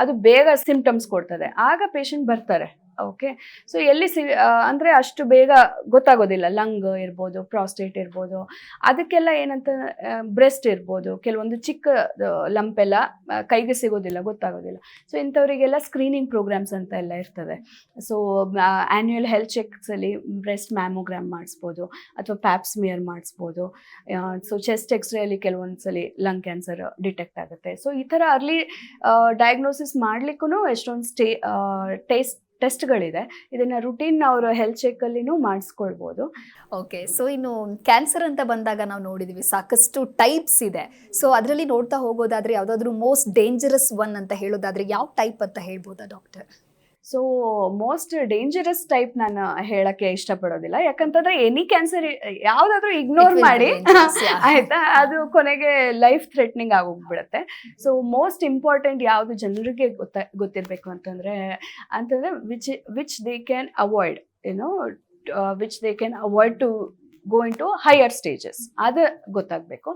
ಅದು ಬೇಗ ಸಿಂಪ್ಟಮ್ಸ್ ಕೊಡ್ತದೆ. ಆಗ ಪೇಷಂಟ್ ಬರ್ತಾರೆ. ಓಕೆ ಸೊ ಎಲ್ಲಿ ಸಿ ಅಂದರೆ ಅಷ್ಟು ಬೇಗ ಗೊತ್ತಾಗೋದಿಲ್ಲ. ಲಂಗ್ ಇರ್ಬೋದು, ಪ್ರಾಸ್ಟೇಟ್ ಇರ್ಬೋದು. ಅದಕ್ಕೆಲ್ಲ ಏನಂತ ಬ್ರೆಸ್ಟ್ ಇರ್ಬೋದು. ಕೆಲವೊಂದು ಚಿಕ್ಕ ಲಂಪೆಲ್ಲ ಕೈಗೆ ಸಿಗೋದಿಲ್ಲ, ಗೊತ್ತಾಗೋದಿಲ್ಲ. ಸೊ ಇಂಥವರಿಗೆಲ್ಲ ಸ್ಕ್ರೀನಿಂಗ್ ಪ್ರೋಗ್ರಾಮ್ಸ್ ಅಂತ ಎಲ್ಲ ಇರ್ತದೆ. ಸೊ ಆ್ಯನ್ಯುಯಲ್ ಹೆಲ್ತ್ ಚೆಕ್ಸಲ್ಲಿ ಬ್ರೆಸ್ಟ್ ಮ್ಯಾಮೋಗ್ರಾಮ್ ಮಾಡಿಸ್ಬೋದು, ಅಥವಾ ಪ್ಯಾಪ್ಸ್ಮಿಯರ್ ಮಾಡಿಸ್ಬೋದು. ಸೊ ಚೆಸ್ಟ್ ಎಕ್ಸ್ರೇಯಲ್ಲಿ ಕೆಲವೊಂದು ಸಲ ಲಂಗ್ ಕ್ಯಾನ್ಸರ್ ಡಿಟೆಕ್ಟ್ ಆಗುತ್ತೆ. ಸೊ ಈ ಥರ ಅರ್ಲಿ ಡಯಾಗ್ನೋಸಿಸ್ ಮಾಡಲಿಕ್ಕೂ ಎಷ್ಟೊಂದು ಸ್ಟೇ ಟೆಸ್ಟ್ ಟೆಸ್ಟ್ಗಳಿದೆ. ಇದನ್ನು ರುಟೀನ್ ಅವರು ಹೆಲ್ತ್ ಚೆಕ್ಕಲ್ಲಿನೂ ಮಾಡಿಸ್ಕೊಳ್ಬೋದು. ಓಕೆ, ಸೊ ಇನ್ನು ಕ್ಯಾನ್ಸರ್ ಅಂತ ಬಂದಾಗ ನಾವು ನೋಡಿದ್ವಿ ಸಾಕಷ್ಟು ಟೈಪ್ಸ್ ಇದೆ. ಸೊ ಅದರಲ್ಲಿ ನೋಡ್ತಾ ಹೋಗೋದಾದ್ರೆ ಯಾವುದಾದ್ರೂ ಮೋಸ್ಟ್ ಡೇಂಜರಸ್ ಒನ್ ಅಂತ ಹೇಳೋದಾದ್ರೆ ಯಾವ ಟೈಪ್ ಅಂತ ಹೇಳ್ಬೋದಾ doctor? So most dangerous type ನಾನು ಹೇಳಕ್ಕೆ ಇಷ್ಟಪಡೋದಿಲ್ಲ. ಯಾಕಂತಂದ್ರೆ ಎನಿ ಕ್ಯಾನ್ಸರ್ ಯಾವ್ದಾದ್ರು ಇಗ್ನೋರ್ ಮಾಡಿ ಆಯ್ತಾ? ಅದು ಕೊನೆಗೆ ಲೈಫ್ ಥ್ರೆಟ್ನಿಂಗ್ ಆಗೋಗ್ಬಿಡುತ್ತೆ. ಸೊ ಮೋಸ್ಟ್ ಇಂಪಾರ್ಟೆಂಟ್ ಯಾವುದು ಜನರಿಗೆ ಗೊತ್ತ ಗೊತ್ತಿರಬೇಕು ಅಂತಂದ್ರೆ ಅಂತಂದ್ರೆ which which they can avoid you know which they can avoid to go into higher stages ಅದು ಗೊತ್ತಾಗಬೇಕು.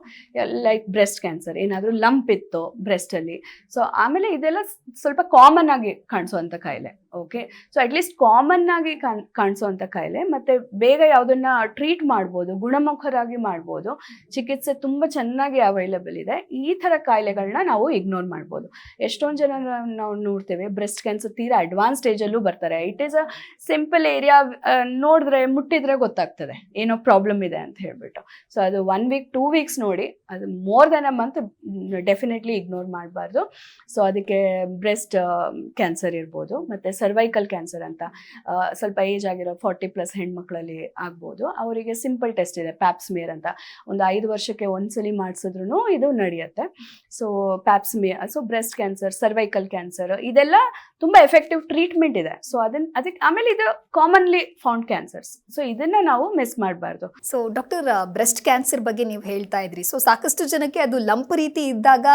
ಲೈಕ್ ಬ್ರೆಸ್ಟ್ ಕ್ಯಾನ್ಸರ್ ಏನಾದರೂ ಲಂಪ್ ಇತ್ತು ಬ್ರೆಸ್ಟಲ್ಲಿ ಸೊ ಆಮೇಲೆ ಇದೆಲ್ಲ ಸ್ವಲ್ಪ ಕಾಮನ್ ಆಗಿ ಕಾಣಿಸುವಂಥ ಕಾಯಿಲೆ ಓಕೆ ಸೊ ಅಟ್ಲೀಸ್ಟ್ ಕಾಮನ್ ಆಗಿ ಕಾಣ್, ಕಾಣಿಸುವಂಥ ಕಾಯಿಲೆ. ಮತ್ತು ಬೇಗ ಯಾವುದನ್ನ ಟ್ರೀಟ್ ಮಾಡ್ಬೋದು, ಗುಣಮುಖರಾಗಿ ಮಾಡ್ಬೋದು, ಚಿಕಿತ್ಸೆ ತುಂಬ ಚೆನ್ನಾಗಿ ಅವೈಲಬಲ್ ಇದೆ. ಈ ಥರ ಕಾಯಿಲೆಗಳನ್ನ ನಾವು ಇಗ್ನೋರ್ ಮಾಡ್ಬೋದು. ಎಷ್ಟೊಂದು ಜನ ನಾವು ನೋಡ್ತೇವೆ ಬ್ರೆಸ್ಟ್ ಕ್ಯಾನ್ಸರ್ ತೀರಾ ಅಡ್ವಾನ್ಸ್ ಸ್ಟೇಜಲ್ಲೂ ಬರ್ತಾರೆ. It is a simple area ನೋಡಿದ್ರೆ, ಮುಟ್ಟಿದ್ರೆ ಗೊತ್ತಾಗ್ತದೆ. ಏನೋ ಪ್ರಾಬ್ಲಮ್ ಇದೆ ಅಂತ ಹೇಳ್ಬಿಟ್ಟು. ಸೊ ಅದು ಒನ್ ವೀಕ್ ಟೂ ವೀಕ್ಸ್ ನೋಡಿ ಅದು more than a month definitely ignore ಮಾಡಬಾರ್ದು. ಸೊ ಅದಕ್ಕೆ ಬ್ರೆಸ್ಟ್ ಕ್ಯಾನ್ಸರ್ ಇರ್ಬೋದು, ಮತ್ತು ಸರ್ವೈಕಲ್ ಕ್ಯಾನ್ಸರ್ ಅಂತ ಸ್ವಲ್ಪ ಏಜ್ ಆಗಿರೋ ಫಾರ್ಟಿ ಪ್ಲಸ್ ಹೆಣ್ಮಕ್ಳಲ್ಲಿ ಆಗ್ಬೋದು. ಅವರಿಗೆ ಸಿಂಪಲ್ ಟೆಸ್ಟ್ ಇದೆ ಪ್ಯಾಪ್ಸ್ಮಿಯರ್ ಅಂತ. ಒಂದು ಐದು ವರ್ಷಕ್ಕೆ ಒಂದ್ಸಲಿ ಮಾಡಿಸಿದ್ರು ಇದು ನಡೆಯುತ್ತೆ. So pap smear so breast cancer cervical cancer ಇದೆಲ್ಲ ತುಂಬ ಎಫೆಕ್ಟಿವ್ ಟ್ರೀಟ್ಮೆಂಟ್ ಇದೆ. ಸೊ ಅದನ್ನ ಅದಕ್ಕೆ ಆಮೇಲೆ ಇದು ಕಾಮನ್ಲಿ ಫೌಂಡ್ ಕ್ಯಾನ್ಸರ್ಸ್ ಸೊ ಇದನ್ನ ನಾವು ಮಿಸ್ ಮಾಡಬಾರ್ದು. ಸೊ ಡಾಕ್ಟರ್ ಬ್ರೆಸ್ಟ್ ಕ್ಯಾನ್ಸರ್ ಬಗ್ಗೆ ನೀವು ಹೇಳ್ತಾ ಇದ್ರಿ. ಸೊ ಸಾಕಷ್ಟು ಜನಕ್ಕೆ ಅದು ಲಂಪ್ ರೀತಿ ಇದ್ದಾಗ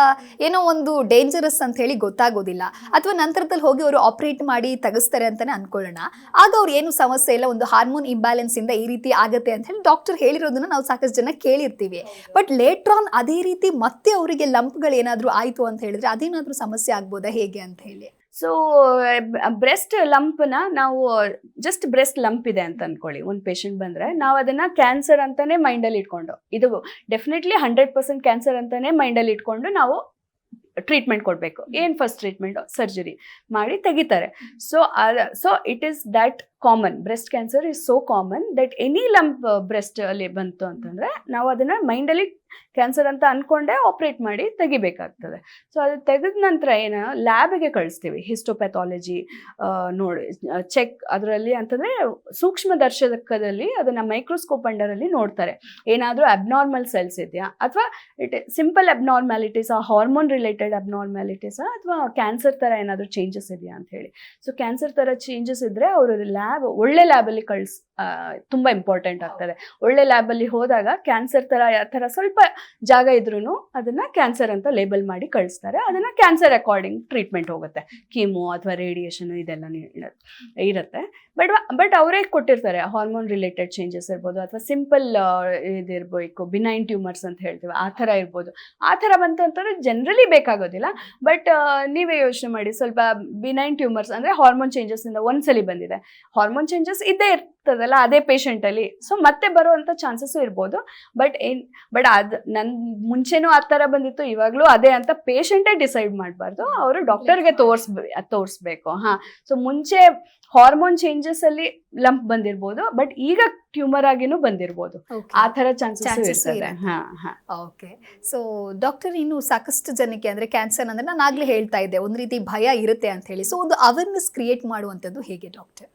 ಏನೋ ಒಂದು ಡೇಂಜರಸ್ ಅಂತ ಹೇಳಿ ಗೊತ್ತಾಗೋದಿಲ್ಲ. ಅಥವಾ ನಂತರದಲ್ಲಿ ಹೋಗಿ ಅವರು ಆಪರೇಟ್ ಮಾಡಿ ತೆಗೆಸ್ತಾರೆ ಅಂತಾನೆ ಅನ್ಕೊಳ್ಳೋಣ. ಆಗ ಅವ್ರು ಏನು ಸಮಸ್ಯೆ ಇಲ್ಲ, ಒಂದು ಹಾರ್ಮೋನ್ ಇಂಬ್ಯಾಲೆನ್ಸ್ ಇಂದ ಈ ರೀತಿ ಆಗತ್ತೆ ಅಂತ ಹೇಳಿ ಡಾಕ್ಟರ್ ಹೇಳಿರೋದನ್ನ ನಾವು ಸಾಕಷ್ಟು ಜನ ಕೇಳಿರ್ತೀವಿ. ಬಟ್ ಲೇಟ್ರಾನ್ ಅದೇ ರೀತಿ ಮತ್ತೆ ಅವರಿಗೆ ಲಂಪ್ಗಳು ಏನಾದರೂ ಆಯಿತು ಅಂತ ಹೇಳಿದ್ರೆ ಅದೇನಾದ್ರೂ ಸಮಸ್ಯೆ ಆಗ್ಬೋದಾ ಹೇಗೆ ಅಂತ ಹೇಳಿ? ಸೊ ಬ್ರೆಸ್ಟ್ ಲಂಪ್ನ ನಾವು ಜಸ್ಟ್ ಬ್ರೆಸ್ಟ್ ಲಂಪ್ ಇದೆ ಅಂತ ಅನ್ಕೊಳ್ಳಿ. ಒಂದು ಪೇಷಂಟ್ ಬಂದರೆ ನಾವು ಅದನ್ನು ಕ್ಯಾನ್ಸರ್ ಅಂತಲೇ ಮೈಂಡಲ್ಲಿ ಇಟ್ಕೊಂಡು, ಇದು ಡೆಫಿನೆಟ್ಲಿ ಹಂಡ್ರೆಡ್ ಪರ್ಸೆಂಟ್ ಕ್ಯಾನ್ಸರ್ ಅಂತಲೇ ಮೈಂಡಲ್ಲಿ ಇಟ್ಕೊಂಡು ನಾವು ಟ್ರೀಟ್ಮೆಂಟ್ ಕೊಡಬೇಕು. ಏನು ಫಸ್ಟ್ ಟ್ರೀಟ್ಮೆಂಟು ಸರ್ಜರಿ ಮಾಡಿ ತೆಗಿತಾರೆ. So so it is that common breast cancer is so common that any lump breast ಅಲ್ಲಿ ಬಂತು ಅಂತಂದರೆ, ನಾವು ಅದನ್ನು ಮೈಂಡಲ್ಲಿ ಕ್ಯಾನ್ಸರ್ ಅಂತ ಅನ್ಕೊಂಡೆ ಆಪ್ರೇಟ್ ಮಾಡಿ ತೆಗಿಬೇಕಾಗ್ತದೆ. ಸೊ ಅದು ತೆಗೆದ ನಂತರ ಏನು ಲ್ಯಾಬಿಗೆ ಕಳಿಸ್ತೀವಿ ಹಿಸ್ಟೋಪ್ಯಾಥಾಲಜಿ ನೋಡಿ ಚೆಕ್ ಅದರಲ್ಲಿ ಅಂತಂದ್ರೆ ಸೂಕ್ಷ್ಮ ದರ್ಶಕದಲ್ಲಿ ಅದನ್ನ ಮೈಕ್ರೋಸ್ಕೋಪ್ ಅಂಡರಲ್ಲಿ ನೋಡ್ತಾರೆ. ಏನಾದರೂ ಅಬ್ನಾರ್ಮಲ್ ಸೆಲ್ಸ್ ಇದೆಯಾ? ಅಥವಾ it simple abnormalities hormone related ಅಬ್ನಾರ್ಮ್ಯಾಲಿಟೀಸಾ ಅಥವಾ ಕ್ಯಾನ್ಸರ್ ಥರ ಏನಾದರೂ ಚೇಂಜಸ್ ಇದೆಯಾ ಅಂತ ಹೇಳಿ. ಸೊ ಕ್ಯಾನ್ಸರ್ ಥರ ಚೇಂಜಸ್ ಇದ್ದರೆ ಅವರು ಲ್ಯಾಬ್ ಒಳ್ಳೆ ಲ್ಯಾಬಲ್ಲಿ ಕಳ್ಸ್ ತುಂಬ ಇಂಪಾರ್ಟೆಂಟ್ ಆಗ್ತದೆ. ಒಳ್ಳೆ ಲ್ಯಾಬಲ್ಲಿ ಹೋದಾಗ ಕ್ಯಾನ್ಸರ್ ಥರ ಯಾವ ಥರ ಸ್ವಲ್ಪ ಜಾಗ ಇದ್ರೂ ಅದನ್ನ ಕ್ಯಾನ್ಸರ್ ಅಂತ ಲೇಬಲ್ ಮಾಡಿ ಕಳಿಸ್ತಾರೆ. ಅದನ್ನ ಕ್ಯಾನ್ಸರ್ ಅಕಾರ್ಡಿಂಗ್ ಟ್ರೀಟ್ಮೆಂಟ್ ಹೋಗುತ್ತೆ. ಕೀಮೋ ಅಥವಾ ರೇಡಿಯೇಷನ್ ಇದೆಲ್ಲ ಇರುತ್ತೆ. ಬಟ್ ಬಟ್ ಅವರೇ ಕೊಟ್ಟಿರ್ತಾರೆ. ಹಾರ್ಮೋನ್ ರಿಲೇಟೆಡ್ ಚೇಂಜಸ್ ಇರ್ಬೋದು ಅಥವಾ ಸಿಂಪಲ್ ಇದಿರ್ಬೇಕು ಬಿನೈನ್ ಟ್ಯೂಮರ್ಸ್ ಅಂತ ಹೇಳ್ತೀವಿ, ಆ ಥರ ಇರ್ಬೋದು. ಆ ಥರ ಬಂತು ಅಂತಂದ್ರೆ ಜನರಲಿ ಬೇಕಾಗೋದಿಲ್ಲ. ಬಟ್ ನೀವೇ ಯೋಚನೆ ಮಾಡಿ ಸ್ವಲ್ಪ ಬಿನೈನ್ ಟ್ಯೂಮರ್ಸ್ ಅಂದರೆ ಹಾರ್ಮೋನ್ ಚೇಂಜಸ್ಸಿಂದ ಒಂದ್ಸಲಿ ಬಂದಿದೆ. ಹಾರ್ಮೋನ್ ಚೇಂಜಸ್ ಇದ್ದೇ ಇರ್ತದಲ್ಲ ಅದೇ ಪೇಷಂಟಲ್ಲಿ ಸೊ ಮತ್ತೆ ಬರುವಂಥ ಚಾನ್ಸಸ್ಸು ಇರ್ಬೋದು. ಬಟ್ ಏನ್ ಬಟ್ ಅದು ನನ್ ಮುಂಚೆನೂ ಆ ಥರ ಬಂದಿತ್ತು ಇವಾಗಲೂ ಅದೇ ಅಂತ ಪೇಷಂಟೇ ಡಿಸೈಡ್ ಮಾಡಬಾರ್ದು. ಅವರು ಡಾಕ್ಟರ್ಗೆ ತೋರಿಸ್ ತೋರಿಸ್ಬೇಕು ಹಾಂ. ಸೊ ಮುಂಚೆ ಹಾರ್ಮೋನ್ ಚೇಂಜಸ್ ಅಲ್ಲಿ ಲಂಪ್ ಬಂದಿರ್ಬೋದು ಬಟ್ ಈಗ ಟ್ಯೂಮರ್ ಆಗಿನೂ ಬಂದಿರ್ಬೋದು. ಆ ತರ ಚಾನ್ಸಸ್ Chances ಹಾ ಹಾ. ಓಕೆ ಸೊ ಡಾಕ್ಟರ್ ಇನ್ನು ಸಾಕಷ್ಟು ಜನಕ್ಕೆ ಅಂದ್ರೆ ಕ್ಯಾನ್ಸರ್ ಅಂದ್ರೆ ನಾನು ಆಗ್ಲೇ ಹೇಳ್ತಾ ಇದ್ದೆ ಒಂದು ರೀತಿ ಭಯ ಇರುತ್ತೆ ಅಂತ ಹೇಳಿ. ಸೊ ಒಂದು ಅವೇರ್ನೆಸ್ ಕ್ರಿಯೇಟ್ ಮಾಡುವಂಥದ್ದು ಹೇಗೆ ಡಾಕ್ಟರ್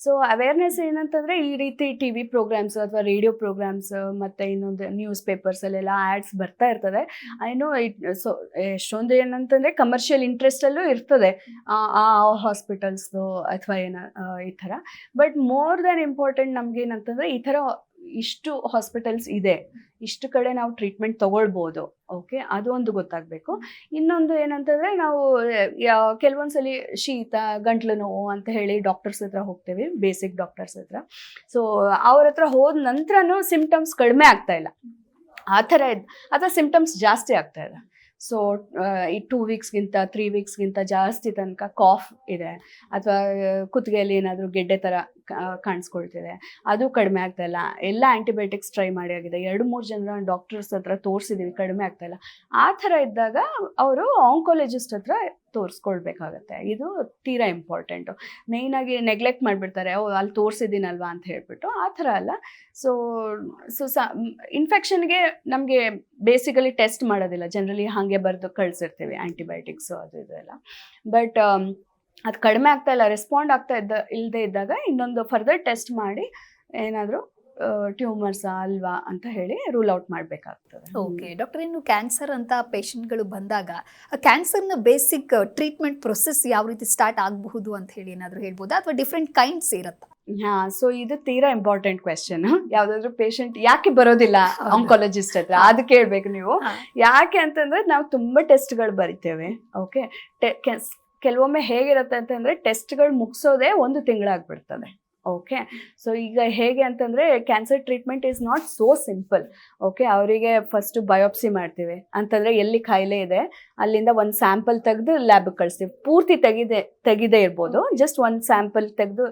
ಸೊ ಅವೇರ್ನೆಸ್ ಏನಂತಂದ್ರೆ ಈ ರೀತಿ ಟಿ ವಿ ಪ್ರೋಗ್ರಾಮ್ಸ್ ಅಥವಾ ರೇಡಿಯೋ ಪ್ರೋಗ್ರಾಮ್ಸ್ ಮತ್ತೆ ಇನ್ನೊಂದು ನ್ಯೂಸ್ ಪೇಪರ್ಸ್ ಅಲ್ಲೆಲ್ಲ ಆಡ್ಸ್ ಬರ್ತಾ ಇರ್ತದೆ. ಏನೋ ಸೊ ಎಷ್ಟೊಂದು ಏನಂತಂದ್ರೆ ಕಮರ್ಷಿಯಲ್ ಇಂಟ್ರೆಸ್ಟಲ್ಲೂ ಇರ್ತದೆ. ಆ- ಹಾಸ್ಪಿಟಲ್ಸ್ದು ಅಥವಾ ಏನ ಈ ಥರ. ಬಟ್ ಮೋರ್ ದೆನ್ ಇಂಪಾರ್ಟೆಂಟ್ ನಮ್ಗೆ ಏನಂತಂದ್ರೆ ಈ ಥರ ಇಷ್ಟು ಹಾಸ್ಪಿಟಲ್ಸ್ ಇದೆ. ಇಷ್ಟು ಕಡೆ ನಾವು ಟ್ರೀಟ್ಮೆಂಟ್ ತಗೊಳ್ಬೋದು. ಓಕೆ ಅದು ಒಂದು ಗೊತ್ತಾಗಬೇಕು. ಇನ್ನೊಂದು ಏನಂತಂದರೆ ನಾವು, ಯಾ- ಕೆಲವೊಂದ್ಸಲಿ ಶೀತ, ಗಂಟ್ಲು ನೋವು ಅಂತ ಹೇಳಿ ಡಾಕ್ಟರ್ಸ್ ಹತ್ರ ಹೋಗ್ತೇವೆ ಬೇಸಿಕ್ ಡಾಕ್ಟರ್ಸ್ ಹತ್ರ. ಸೊ ಅವ್ರ ಹತ್ರ ಹೋದ ನಂತರನೂ ಸಿಂಪ್ಟಮ್ಸ್ ಕಡಿಮೆ ಆಗ್ತಾ ಇಲ್ಲ. ಆ ಥರ ಇದ್ದ ಅಥವಾ ಸಿಂಪ್ಟಮ್ಸ್ ಜಾಸ್ತಿ ಆಗ್ತಾ ಇದೆ. ಸೊ ಈ ಟೂ ವೀಕ್ಸ್ಗಿಂತ ತ್ರೀ ವೀಕ್ಸ್ಗಿಂತ ಜಾಸ್ತಿ ತನಕ ಕಾಫ್ ಇದೆ. ಅಥವಾ, ಕುತ್ತಿಗೆಯಲ್ಲಿ ಏನಾದರೂ ಗೆಡ್ಡೆ ಥರ ಕಾಣಿಸ್ಕೊಳ್ತಿದೆ. ಅದು ಕಡಿಮೆ ಆಗ್ತಾ ಇಲ್ಲ ಎಲ್ಲ ಆ್ಯಂಟಿಬಯೋಟಿಕ್ಸ್ ಟ್ರೈ ಮಾಡಿ ಆಗಿದೆ. ಎರಡು, ಮೂರು ಜನ ಡಾಕ್ಟರ್ಸ್ ಹತ್ರ ತೋರಿಸಿದ್ದೀವಿ ಕಡಿಮೆ ಆಗ್ತಾ ಇಲ್ಲ ಆ ಥರ ಇದ್ದಾಗ ಅವರು ಆಂಕೋಲಜಿಸ್ಟ್ ಹತ್ರ ತೋರಿಸ್ಕೊಳ್ಬೇಕಾಗತ್ತೆ. ಇದು ತೀರಾ ಇಂಪಾರ್ಟೆಂಟು ಮೇಯ್ನಾಗಿ ನೆಗ್ಲೆಕ್ಟ್ ಮಾಡಿಬಿಡ್ತಾರೆ. ಓ, ಅಲ್ಲಿ ತೋರಿಸಿದ್ದೀನಲ್ವಾ ಅಂತ ಹೇಳ್ಬಿಟ್ಟು. ಆ ಥರ ಅಲ್ಲ. ಸೊ ಸೊ ಸ ಇನ್ಫೆಕ್ಷನ್ಗೆ ನಮಗೆ ಬೇಸಿಕಲಿ ಟೆಸ್ಟ್ ಮಾಡೋದಿಲ್ಲ. ಜನರಲಿ ಹಾಗೆ ಬರೆದು ಕಳಿಸಿರ್ತೀವಿ ಆ್ಯಂಟಿಬಯೋಟಿಕ್ಸು ಅದು ಇದು ಎಲ್ಲ. ಬಟ್ ಅದು ಕಡಿಮೆ ಆಗ್ತಾ ಇಲ್ಲ ರೆಸ್ಪಾಂಡ್ ಆಗ್ತಾ ಇದ್ದ ಇಲ್ಲದೆ ಇದ್ದಾಗ ಇನ್ನೊಂದು ಫರ್ದರ್ ಟೆಸ್ಟ್ ಮಾಡಿ ಏನಾದರೂ ಟ್ಯೂಮರ್ಸ್ ಅಲ್ವಾ ಅಂತ ಹೇಳಿ ರೂಲ್ ಔಟ್ ಮಾಡಬೇಕಾಗ್ತದೆ. ಓಕೆ ಡಾಕ್ಟರ್ ಇನ್ನು ಕ್ಯಾನ್ಸರ್ ಅಂತ ಪೇಷಂಟ್ಗಳು ಬಂದಾಗ ಕ್ಯಾನ್ಸರ್ನ ಬೇಸಿಕ್ ಟ್ರೀಟ್ಮೆಂಟ್ ಪ್ರೊಸೆಸ್ ಯಾವ ರೀತಿ ಸ್ಟಾರ್ಟ್ ಆಗಬಹುದು ಅಂತ ಹೇಳಿ ಏನಾದರೂ ಹೇಳ್ಬೋದು? ಅಥವಾ ಡಿಫ್ರೆಂಟ್ ಕೈಂಡ್ಸ್ ಇರುತ್ತಾ? ಹಾ ಸೊ ಇದು ತೀರಾ ಇಂಪಾರ್ಟೆಂಟ್ ಕ್ವೆಶನ್ ಯಾವ್ದಾದ್ರು ಪೇಷಂಟ್ ಯಾಕೆ ಬರೋದಿಲ್ಲ. ಆಂಕಾಲಜಿಸ್ಟ್ ಹತ್ರ? ಅದು ಕೇಳ್ಬೇಕು ನೀವು. ಯಾಕೆ ಅಂತಂದ್ರೆ ನಾವು ತುಂಬಾ ಟೆಸ್ಟ್ಗಳು ಬರಿತೇವೆ ಓಕೆ ಕೆಲವೊಮ್ಮೆ ಹೇಗಿರುತ್ತೆ ಅಂತಂದ್ರೆ ಟೆಸ್ಟ್ಗಳು ಮುಗಿಸೋದೇ ಒಂದು ತಿಂಗಳಾಗ್ಬಿಡ್ತದೆ. ಓಕೆ ಸೊ ಈಗ ಹೇಗೆ ಅಂತಂದರೆ cancer treatment is not so simple okay ಅವರಿಗೆ ಫಸ್ಟು ಬಯೋಪ್ಸಿ ಮಾಡ್ತೀವಿ. ಅಂತಂದರೆ ಎಲ್ಲಿ ಕಾಯಿಲೆ ಇದೆ, ಅಲ್ಲಿಂದ ಒಂದು ಸ್ಯಾಂಪಲ್ ತೆಗೆದು ಲ್ಯಾಬ್ಗೆ ಕಳಿಸ್ತೀವಿ. ಪೂರ್ತಿ ತೆಗಿದೆ, ತೆಗಿದೇ ಇರ್ಬೋದು. ಜಸ್ಟ್ ಒಂದು ಸ್ಯಾಂಪಲ್ ತೆಗೆದು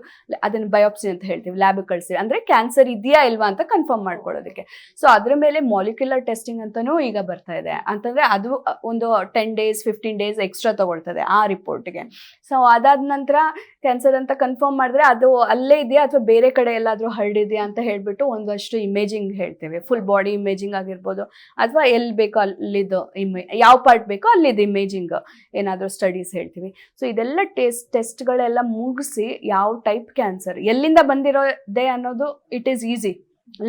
ಅದನ್ನು ಬಯೋಪ್ಸಿ ಅಂತ ಹೇಳ್ತೀವಿ. ಲ್ಯಾಬ್ಗೆ ಕಳಿಸ್ತೀವಿ. ಅಂದರೆ ಕ್ಯಾನ್ಸರ್ ಇದೆಯಾ ಇಲ್ವಾ ಅಂತ ಕನ್ಫರ್ಮ್ ಮಾಡ್ಕೊಳ್ಳೋದಕ್ಕೆ. ಸೊ ಅದ್ರ ಮೇಲೆ ಮಾಲಿಕ್ಯುಲರ್ ಟೆಸ್ಟಿಂಗ್ ಅಂತಲೂ ಈಗ ಬರ್ತಾ ಇದೆ. ಅಂತಂದರೆ ಅದು ಒಂದು ten days fifteen days extra ತೊಗೊಳ್ತದೆ ಆ ರಿಪೋರ್ಟ್ಗೆ ಸೊ ಅದಾದ ನಂತರ ಕ್ಯಾನ್ಸರ್ ಅಂತ ಕನ್ಫರ್ಮ್ ಮಾಡಿದ್ರೆ ಅದು ಅಲ್ಲೇ ಇದೆಯಾ ಅಥವಾ ಬೇರೆ ಕಡೆ ಎಲ್ಲಾದರೂ ಹರಡಿದೆಯಾ ಅಂತ ಹೇಳಿಬಿಟ್ಟು ಒಂದಷ್ಟು ಇಮೇಜಿಂಗ್ ಹೇಳ್ತೇವೆ. ಫುಲ್ ಬಾಡಿ ಇಮೇಜಿಂಗ್ ಆಗಿರ್ಬೋದು ಅಥವಾ ಎಲ್ಲಿ ಬೇಕೋ ಅಲ್ಲಿದ್ದು ಇಮೇ ಯಾವ ಪಾರ್ಟ್ ಬೇಕೋ ಅಲ್ಲಿದ್ದು ಇಮೇಜಿಂಗ್ ಏನಾದರೂ ಸ್ಟಡೀಸ್ ಹೇಳ್ತೀವಿ. ಸೊ ಇದೆಲ್ಲ ಟೆಸ್ಟ್ ಟೆಸ್ಟ್ಗಳೆಲ್ಲ ಮುಗಿಸಿ ಯಾವ ಟೈಪ್ ಕ್ಯಾನ್ಸರ್ ಎಲ್ಲಿಂದ ಬಂದಿರೋದೆ ಅನ್ನೋದು it is easy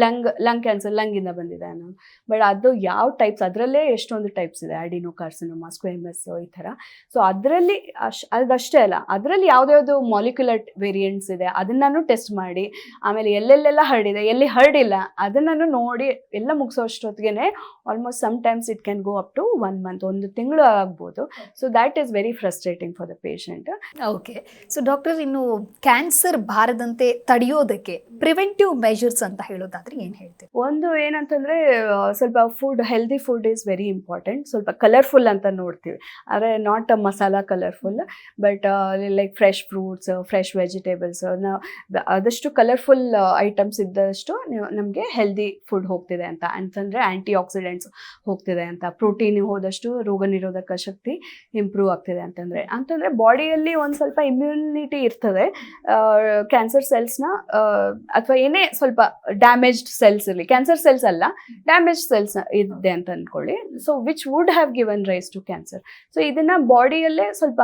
lung lung cancer ಲಂಗಿಂದ ಬಂದಿದೆ ಅನ್ನೋ ಬಟ್ ಅದು ಯಾವ ಟೈಪ್ಸ್ ಅದರಲ್ಲೇ ಎಷ್ಟೊಂದು ಟೈಪ್ಸ್ ಇದೆ ಅಡಿನೋ ಕಾರ್ಸಿನೋಮಾ ಸ್ಕ್ವೇಮಸ್ ಈ ಥರ. ಸೊ ಅದರಲ್ಲಿ ಅಶ್, ಅದಷ್ಟೇ ಅಲ್ಲ, ಅದರಲ್ಲಿ ಯಾವುದ್ಯಾವುದು ಮಾಲಿಕ್ಯುಲರ್ ವೇರಿಯಂಟ್ಸ್ ಇದೆ ಅದನ್ನೂ ಟೆಸ್ಟ್ ಮಾಡಿ, ಆಮೇಲೆ ಎಲ್ಲೆಲ್ಲೆಲ್ಲ ಹರಡಿದೆ, ಎಲ್ಲಿ ಹರಡಿಲ್ಲ ಅದನ್ನೂ ನೋಡಿ, ಎಲ್ಲ ಮುಗಿಸೋಷ್ಟೊತ್ತಿಗೆ almost some times it can go up to one month ಒಂದು ತಿಂಗಳು ಆಗ್ಬೋದು. So that is very frustrating for the patient okay so doctor ಇನ್ನು ಕ್ಯಾನ್ಸರ್ ಬಾರದಂತೆ ತಡೆಯೋದಕ್ಕೆ ಪ್ರಿವೆಂಟಿವ್ ಮೆಷರ್ಸ್ ಅಂತ ಹೇಳೋದಾದ್ರೆ ಏನು ಹೇಳ್ತೀವಿ ಒಂದು ಏನಂತಂದ್ರೆ ಸ್ವಲ್ಪ food healthy food is very important ಸ್ವಲ್ಪ ಕಲರ್ಫುಲ್ ಅಂತ ನೋಡ್ತೀವಿ. ಆದರೆ not masala colourful but like fresh fruits fresh vegetables ಆದಷ್ಟು ಕಲರ್ಫುಲ್ ಐಟಮ್ಸ್ ಇದ್ದಷ್ಟು ನಮಗೆ ಹೆಲ್ದಿ ಫುಡ್ ಹೋಗ್ತಿದೆ ಅಂತ. ಅಂತಂದ್ರೆ ಆಂಟಿ ಆಕ್ಸಿಡೆಂಟ್ಸ್ ಹೋಗ್ತಿದೆ ಅಂತ. ಪ್ರೋಟೀನ್ ಹೋದಷ್ಟು ರೋಗ ನಿರೋಧಕ ಶಕ್ತಿ ಇಂಪ್ರೂವ್ ಆಗ್ತಿದೆ ಅಂತಂದ್ರೆ. ಅಂತಂದ್ರೆ ಬಾಡಿಯಲ್ಲಿ ಒಂದು ಸ್ವಲ್ಪ ಇಮ್ಯುನಿಟಿ ಇರ್ತದೆ. ಕ್ಯಾನ್ಸರ್ ಸೆಲ್ಸ್ನ ಅಥವಾ ಏನೇ ಸ್ವಲ್ಪ ಡ್ಯಾಮೇಜ್ ಡ್ಯಾಮೇಜ್ಡ್ ಸೆಲ್ಸ್ ಇರಲಿ ಕ್ಯಾನ್ಸರ್ ಸೆಲ್ಸ್ ಅಲ್ಲ ಡ್ಯಾಮೇಜ್ ಸೆಲ್ಸ್ ಇದೆ ಅಂತ ಅಂದ್ಕೊಳ್ಳಿ so which would have given rise to cancer so ಇದನ್ನ ಬಾಡಿಯಲ್ಲೇ ಸ್ವಲ್ಪ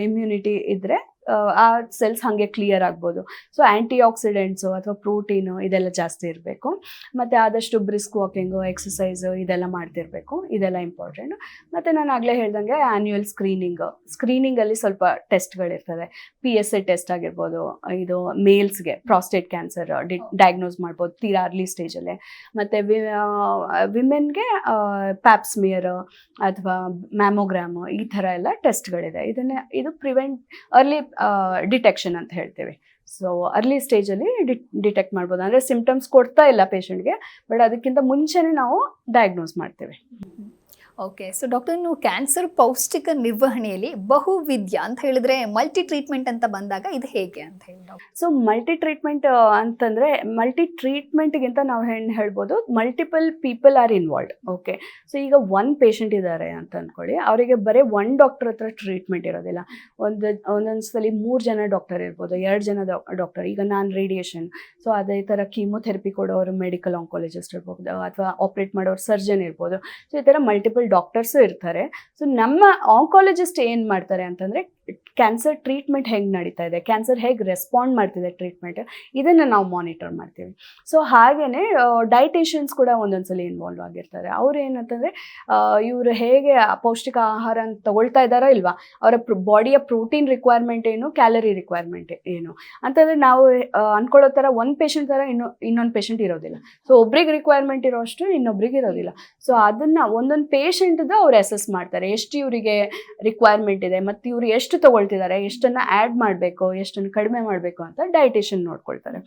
ಇಮ್ಯುನಿಟಿ ಇದ್ರೆ ಆ, ಸೆಲ್ಸ್ ಹಾಗೆ ಕ್ಲಿಯರ್ ಆಗ್ಬೋದು. ಸೊ ಆ್ಯಂಟಿ ಆಕ್ಸಿಡೆಂಟ್ಸು ಅಥವಾ ಪ್ರೋಟೀನು ಇದೆಲ್ಲ ಜಾಸ್ತಿ ಇರಬೇಕು. ಮತ್ತು ಆದಷ್ಟು ಬ್ರಿಸ್ಕ್ ವಾಕಿಂಗು ಎಕ್ಸಸೈಸು ಇದೆಲ್ಲ ಮಾಡ್ತಿರಬೇಕು. ಇದೆಲ್ಲ ಇಂಪಾರ್ಟೆಂಟ್ ಮತ್ತು ನಾನು ಆಗಲೇ ಹೇಳ್ದಂಗೆ ಆ್ಯನ್ಯುಯಲ್ ಸ್ಕ್ರೀನಿಂಗು ಸ್ಕ್ರೀನಿಂಗಲ್ಲಿ ಸ್ವಲ್ಪ ಟೆಸ್ಟ್ಗಳಿರ್ತದೆ ಪಿ ಎಸ್ ಎ ಟೆಸ್ಟ್ ಆಗಿರ್ಬೋದು ಇದು ಮೇಲ್ಸ್ಗೆ ಪ್ರಾಸ್ಟೇಟ್ ಕ್ಯಾನ್ಸರ್ ಡಿ ಡಯಾಗ್ನೋಸ್ ಮಾಡ್ಬೋದು ತೀರಾ ಅರ್ಲಿ ಸ್ಟೇಜಲ್ಲೇ ಮತ್ತು ವಿ ವಿಮೆನ್ಗೆ ಪ್ಯಾಪ್ಸ್ಮಿಯರ್ ಅಥವಾ ಮ್ಯಾಮೋಗ್ರಾಮು ಈ ಥರ ಎಲ್ಲ ಟೆಸ್ಟ್ಗಳಿದೆ ಇದನ್ನೇ ಇದು ಪ್ರಿವೆಂಟ್ ಅರ್ಲಿ ಡಿಟೆಕ್ಷನ್ ಅಂತ ಹೇಳ್ತೇವೆ. ಸೊ ಅರ್ಲಿ ಸ್ಟೇಜಲ್ಲಿ ಡಿ ಡಿಟೆಕ್ಟ್ ಮಾಡ್ಬೋದು. ಅಂದರೆ ಸಿಮ್ಟಮ್ಸ್ ಕೊಡ್ತಾ ಇಲ್ಲ ಪೇಷಂಟ್ಗೆ ಬಟ್ ಅದಕ್ಕಿಂತ ಮುಂಚೆನೇ ನಾವು ಡಯಾಗ್ನೋಸ್ ಮಾಡ್ತೇವೆ. ಓಕೆ ಸೊ ಡಾಕ್ಟರ್ ನೀವು ಕ್ಯಾನ್ಸರ್ ಪೌಷ್ಟಿಕ ನಿರ್ವಹಣೆಯಲ್ಲಿ ಬಹುವಿದ್ಯ ಅಂತ ಹೇಳಿದ್ರೆ ಮಲ್ಟಿ ಟ್ರೀಟ್ಮೆಂಟ್ ಅಂತ ಬಂದಾಗ ಇದು ಹೇಗೆ ಅಂತ ಹೇಳಿ ಸೊ ಮಲ್ಟಿ ಟ್ರೀಟ್ಮೆಂಟ್ ಅಂತಂದ್ರೆ ಮಲ್ಟಿ ಟ್ರೀಟ್ಮೆಂಟ್ಗಿಂತ ನಾವು ಏನು ಹೇಳ್ಬೋದು multiple people are involve okay so ಈಗ ಒನ್ ಪೇಷಂಟ್ ಇದ್ದಾರೆ ಅಂತ ಅಂದ್ಕೊಳ್ಳಿ ಅವರಿಗೆ ಬರೀ ಒನ್ ಡಾಕ್ಟರ್ ಹತ್ರ ಟ್ರೀಟ್ಮೆಂಟ್ ಇರೋದಿಲ್ಲ. ಒಂದು ಒಂದೊಂದ್ಸಲಿ ಸಲ ಮೂರು ಜನ ಡಾಕ್ಟರ್ ಇರ್ಬೋದು, ಎರಡು ಜನ ಡಾಕ್ಟರ್ ಈಗ ನಾನು ರೇಡಿಯೇಷನ್ ಸೊ ಅದೇ ಥರ ಕೀಮೊಥೆರಪಿ ಕೊಡೋರು ಮೆಡಿಕಲ್ ಆಂಕಾಲಜಿಸ್ಟ್ ಇರ್ಬೋದು, ಅಥವಾ ಆಪ್ರೇಟ್ ಮಾಡೋರು ಸರ್ಜನ್ ಇರ್ಬೋದು. ಸೊ ಈ ಥರ ಮಲ್ಟಿಪಲ್ ಡಾಕ್ಟರ್ಸು ಇರ್ತಾರೆ. ಸೊ ನಮ್ಮ ಆಂಕಾಲಜಿಸ್ಟ್ ಏನು ಮಾಡ್ತಾರೆ ಅಂತಂದರೆ ಕ್ಯಾನ್ಸರ್ ಟ್ರೀಟ್ಮೆಂಟ್ ಹೆಂಗೆ ನಡೀತಾ ಇದೆ? ಕ್ಯಾನ್ಸರ್ ಹೇಗೆ ರೆಸ್ಪಾಂಡ್ ಮಾಡ್ತಿದೆ ಟ್ರೀಟ್ಮೆಂಟ್ ಇದನ್ನು ನಾವು ಮಾನಿಟರ್ ಮಾಡ್ತೀವಿ. ಸೊ ಹಾಗೆಯೇ ಡೈಟೇಷನ್ಸ್ ಕೂಡ ಒಂದೊಂದ್ಸಲಿ ಇನ್ವಾಲ್ವ್ ಆಗಿರ್ತಾರೆ. ಅವ್ರು ಏನಂತಂದರೆ ಇವರು ಹೇಗೆ ಪೌಷ್ಟಿಕ ಆಹಾರ ತಗೊಳ್ತಾ ಇದ್ದಾರೋ ಇಲ್ವಾ? ಅವರ ಬಾಡಿಯ ಪ್ರೋಟೀನ್ ರಿಕ್ವೈರ್ಮೆಂಟ್ ಏನು ಕ್ಯಾಲರಿ ರಿಕ್ವೈರ್ಮೆಂಟ್ ಏನು? ಅಂತಂದರೆ ನಾವು ಅಂದ್ಕೊಳ್ಳೋ ಥರ ಒಂದು ಪೇಷಂಟ್ ಥರ ಇನ್ನು, ಇನ್ನೊಂದು ಪೇಷಂಟ್ ಇರೋದಿಲ್ಲ. ಸೊ ಒಬ್ರಿಗೆ ರಿಕ್ವೈರ್ಮೆಂಟ್ ಇರೋಷ್ಟು ಇನ್ನೊಬ್ರಿಗೆ ಇರೋದಿಲ್ಲ. ಸೊ ಅದನ್ನು ಒಂದೊಂದು ಪೇಷಂಟ್ದು ಅವ್ರು ಅಸೆಸ್ ಮಾಡ್ತಾರೆ. ಎಷ್ಟು ಇವರಿಗೆ ರಿಕ್ವೈರ್ಮೆಂಟ್ ಇದೆ, ಮತ್ತು ಇವರು ಎಷ್ಟು ತಗೊಳ್ತಿದ್ದಾರೆ ಎಷ್ಟನ್ನ ಆ್ಯಡ್ ಮಾಡಬೇಕು ಎಷ್ಟನ್ನು ಕಡಿಮೆ ಮಾಡಬೇಕು ಅಂತ ಡೈಟೇಷನ್ ನೋಡ್ಕೊಳ್ತಾರೆ.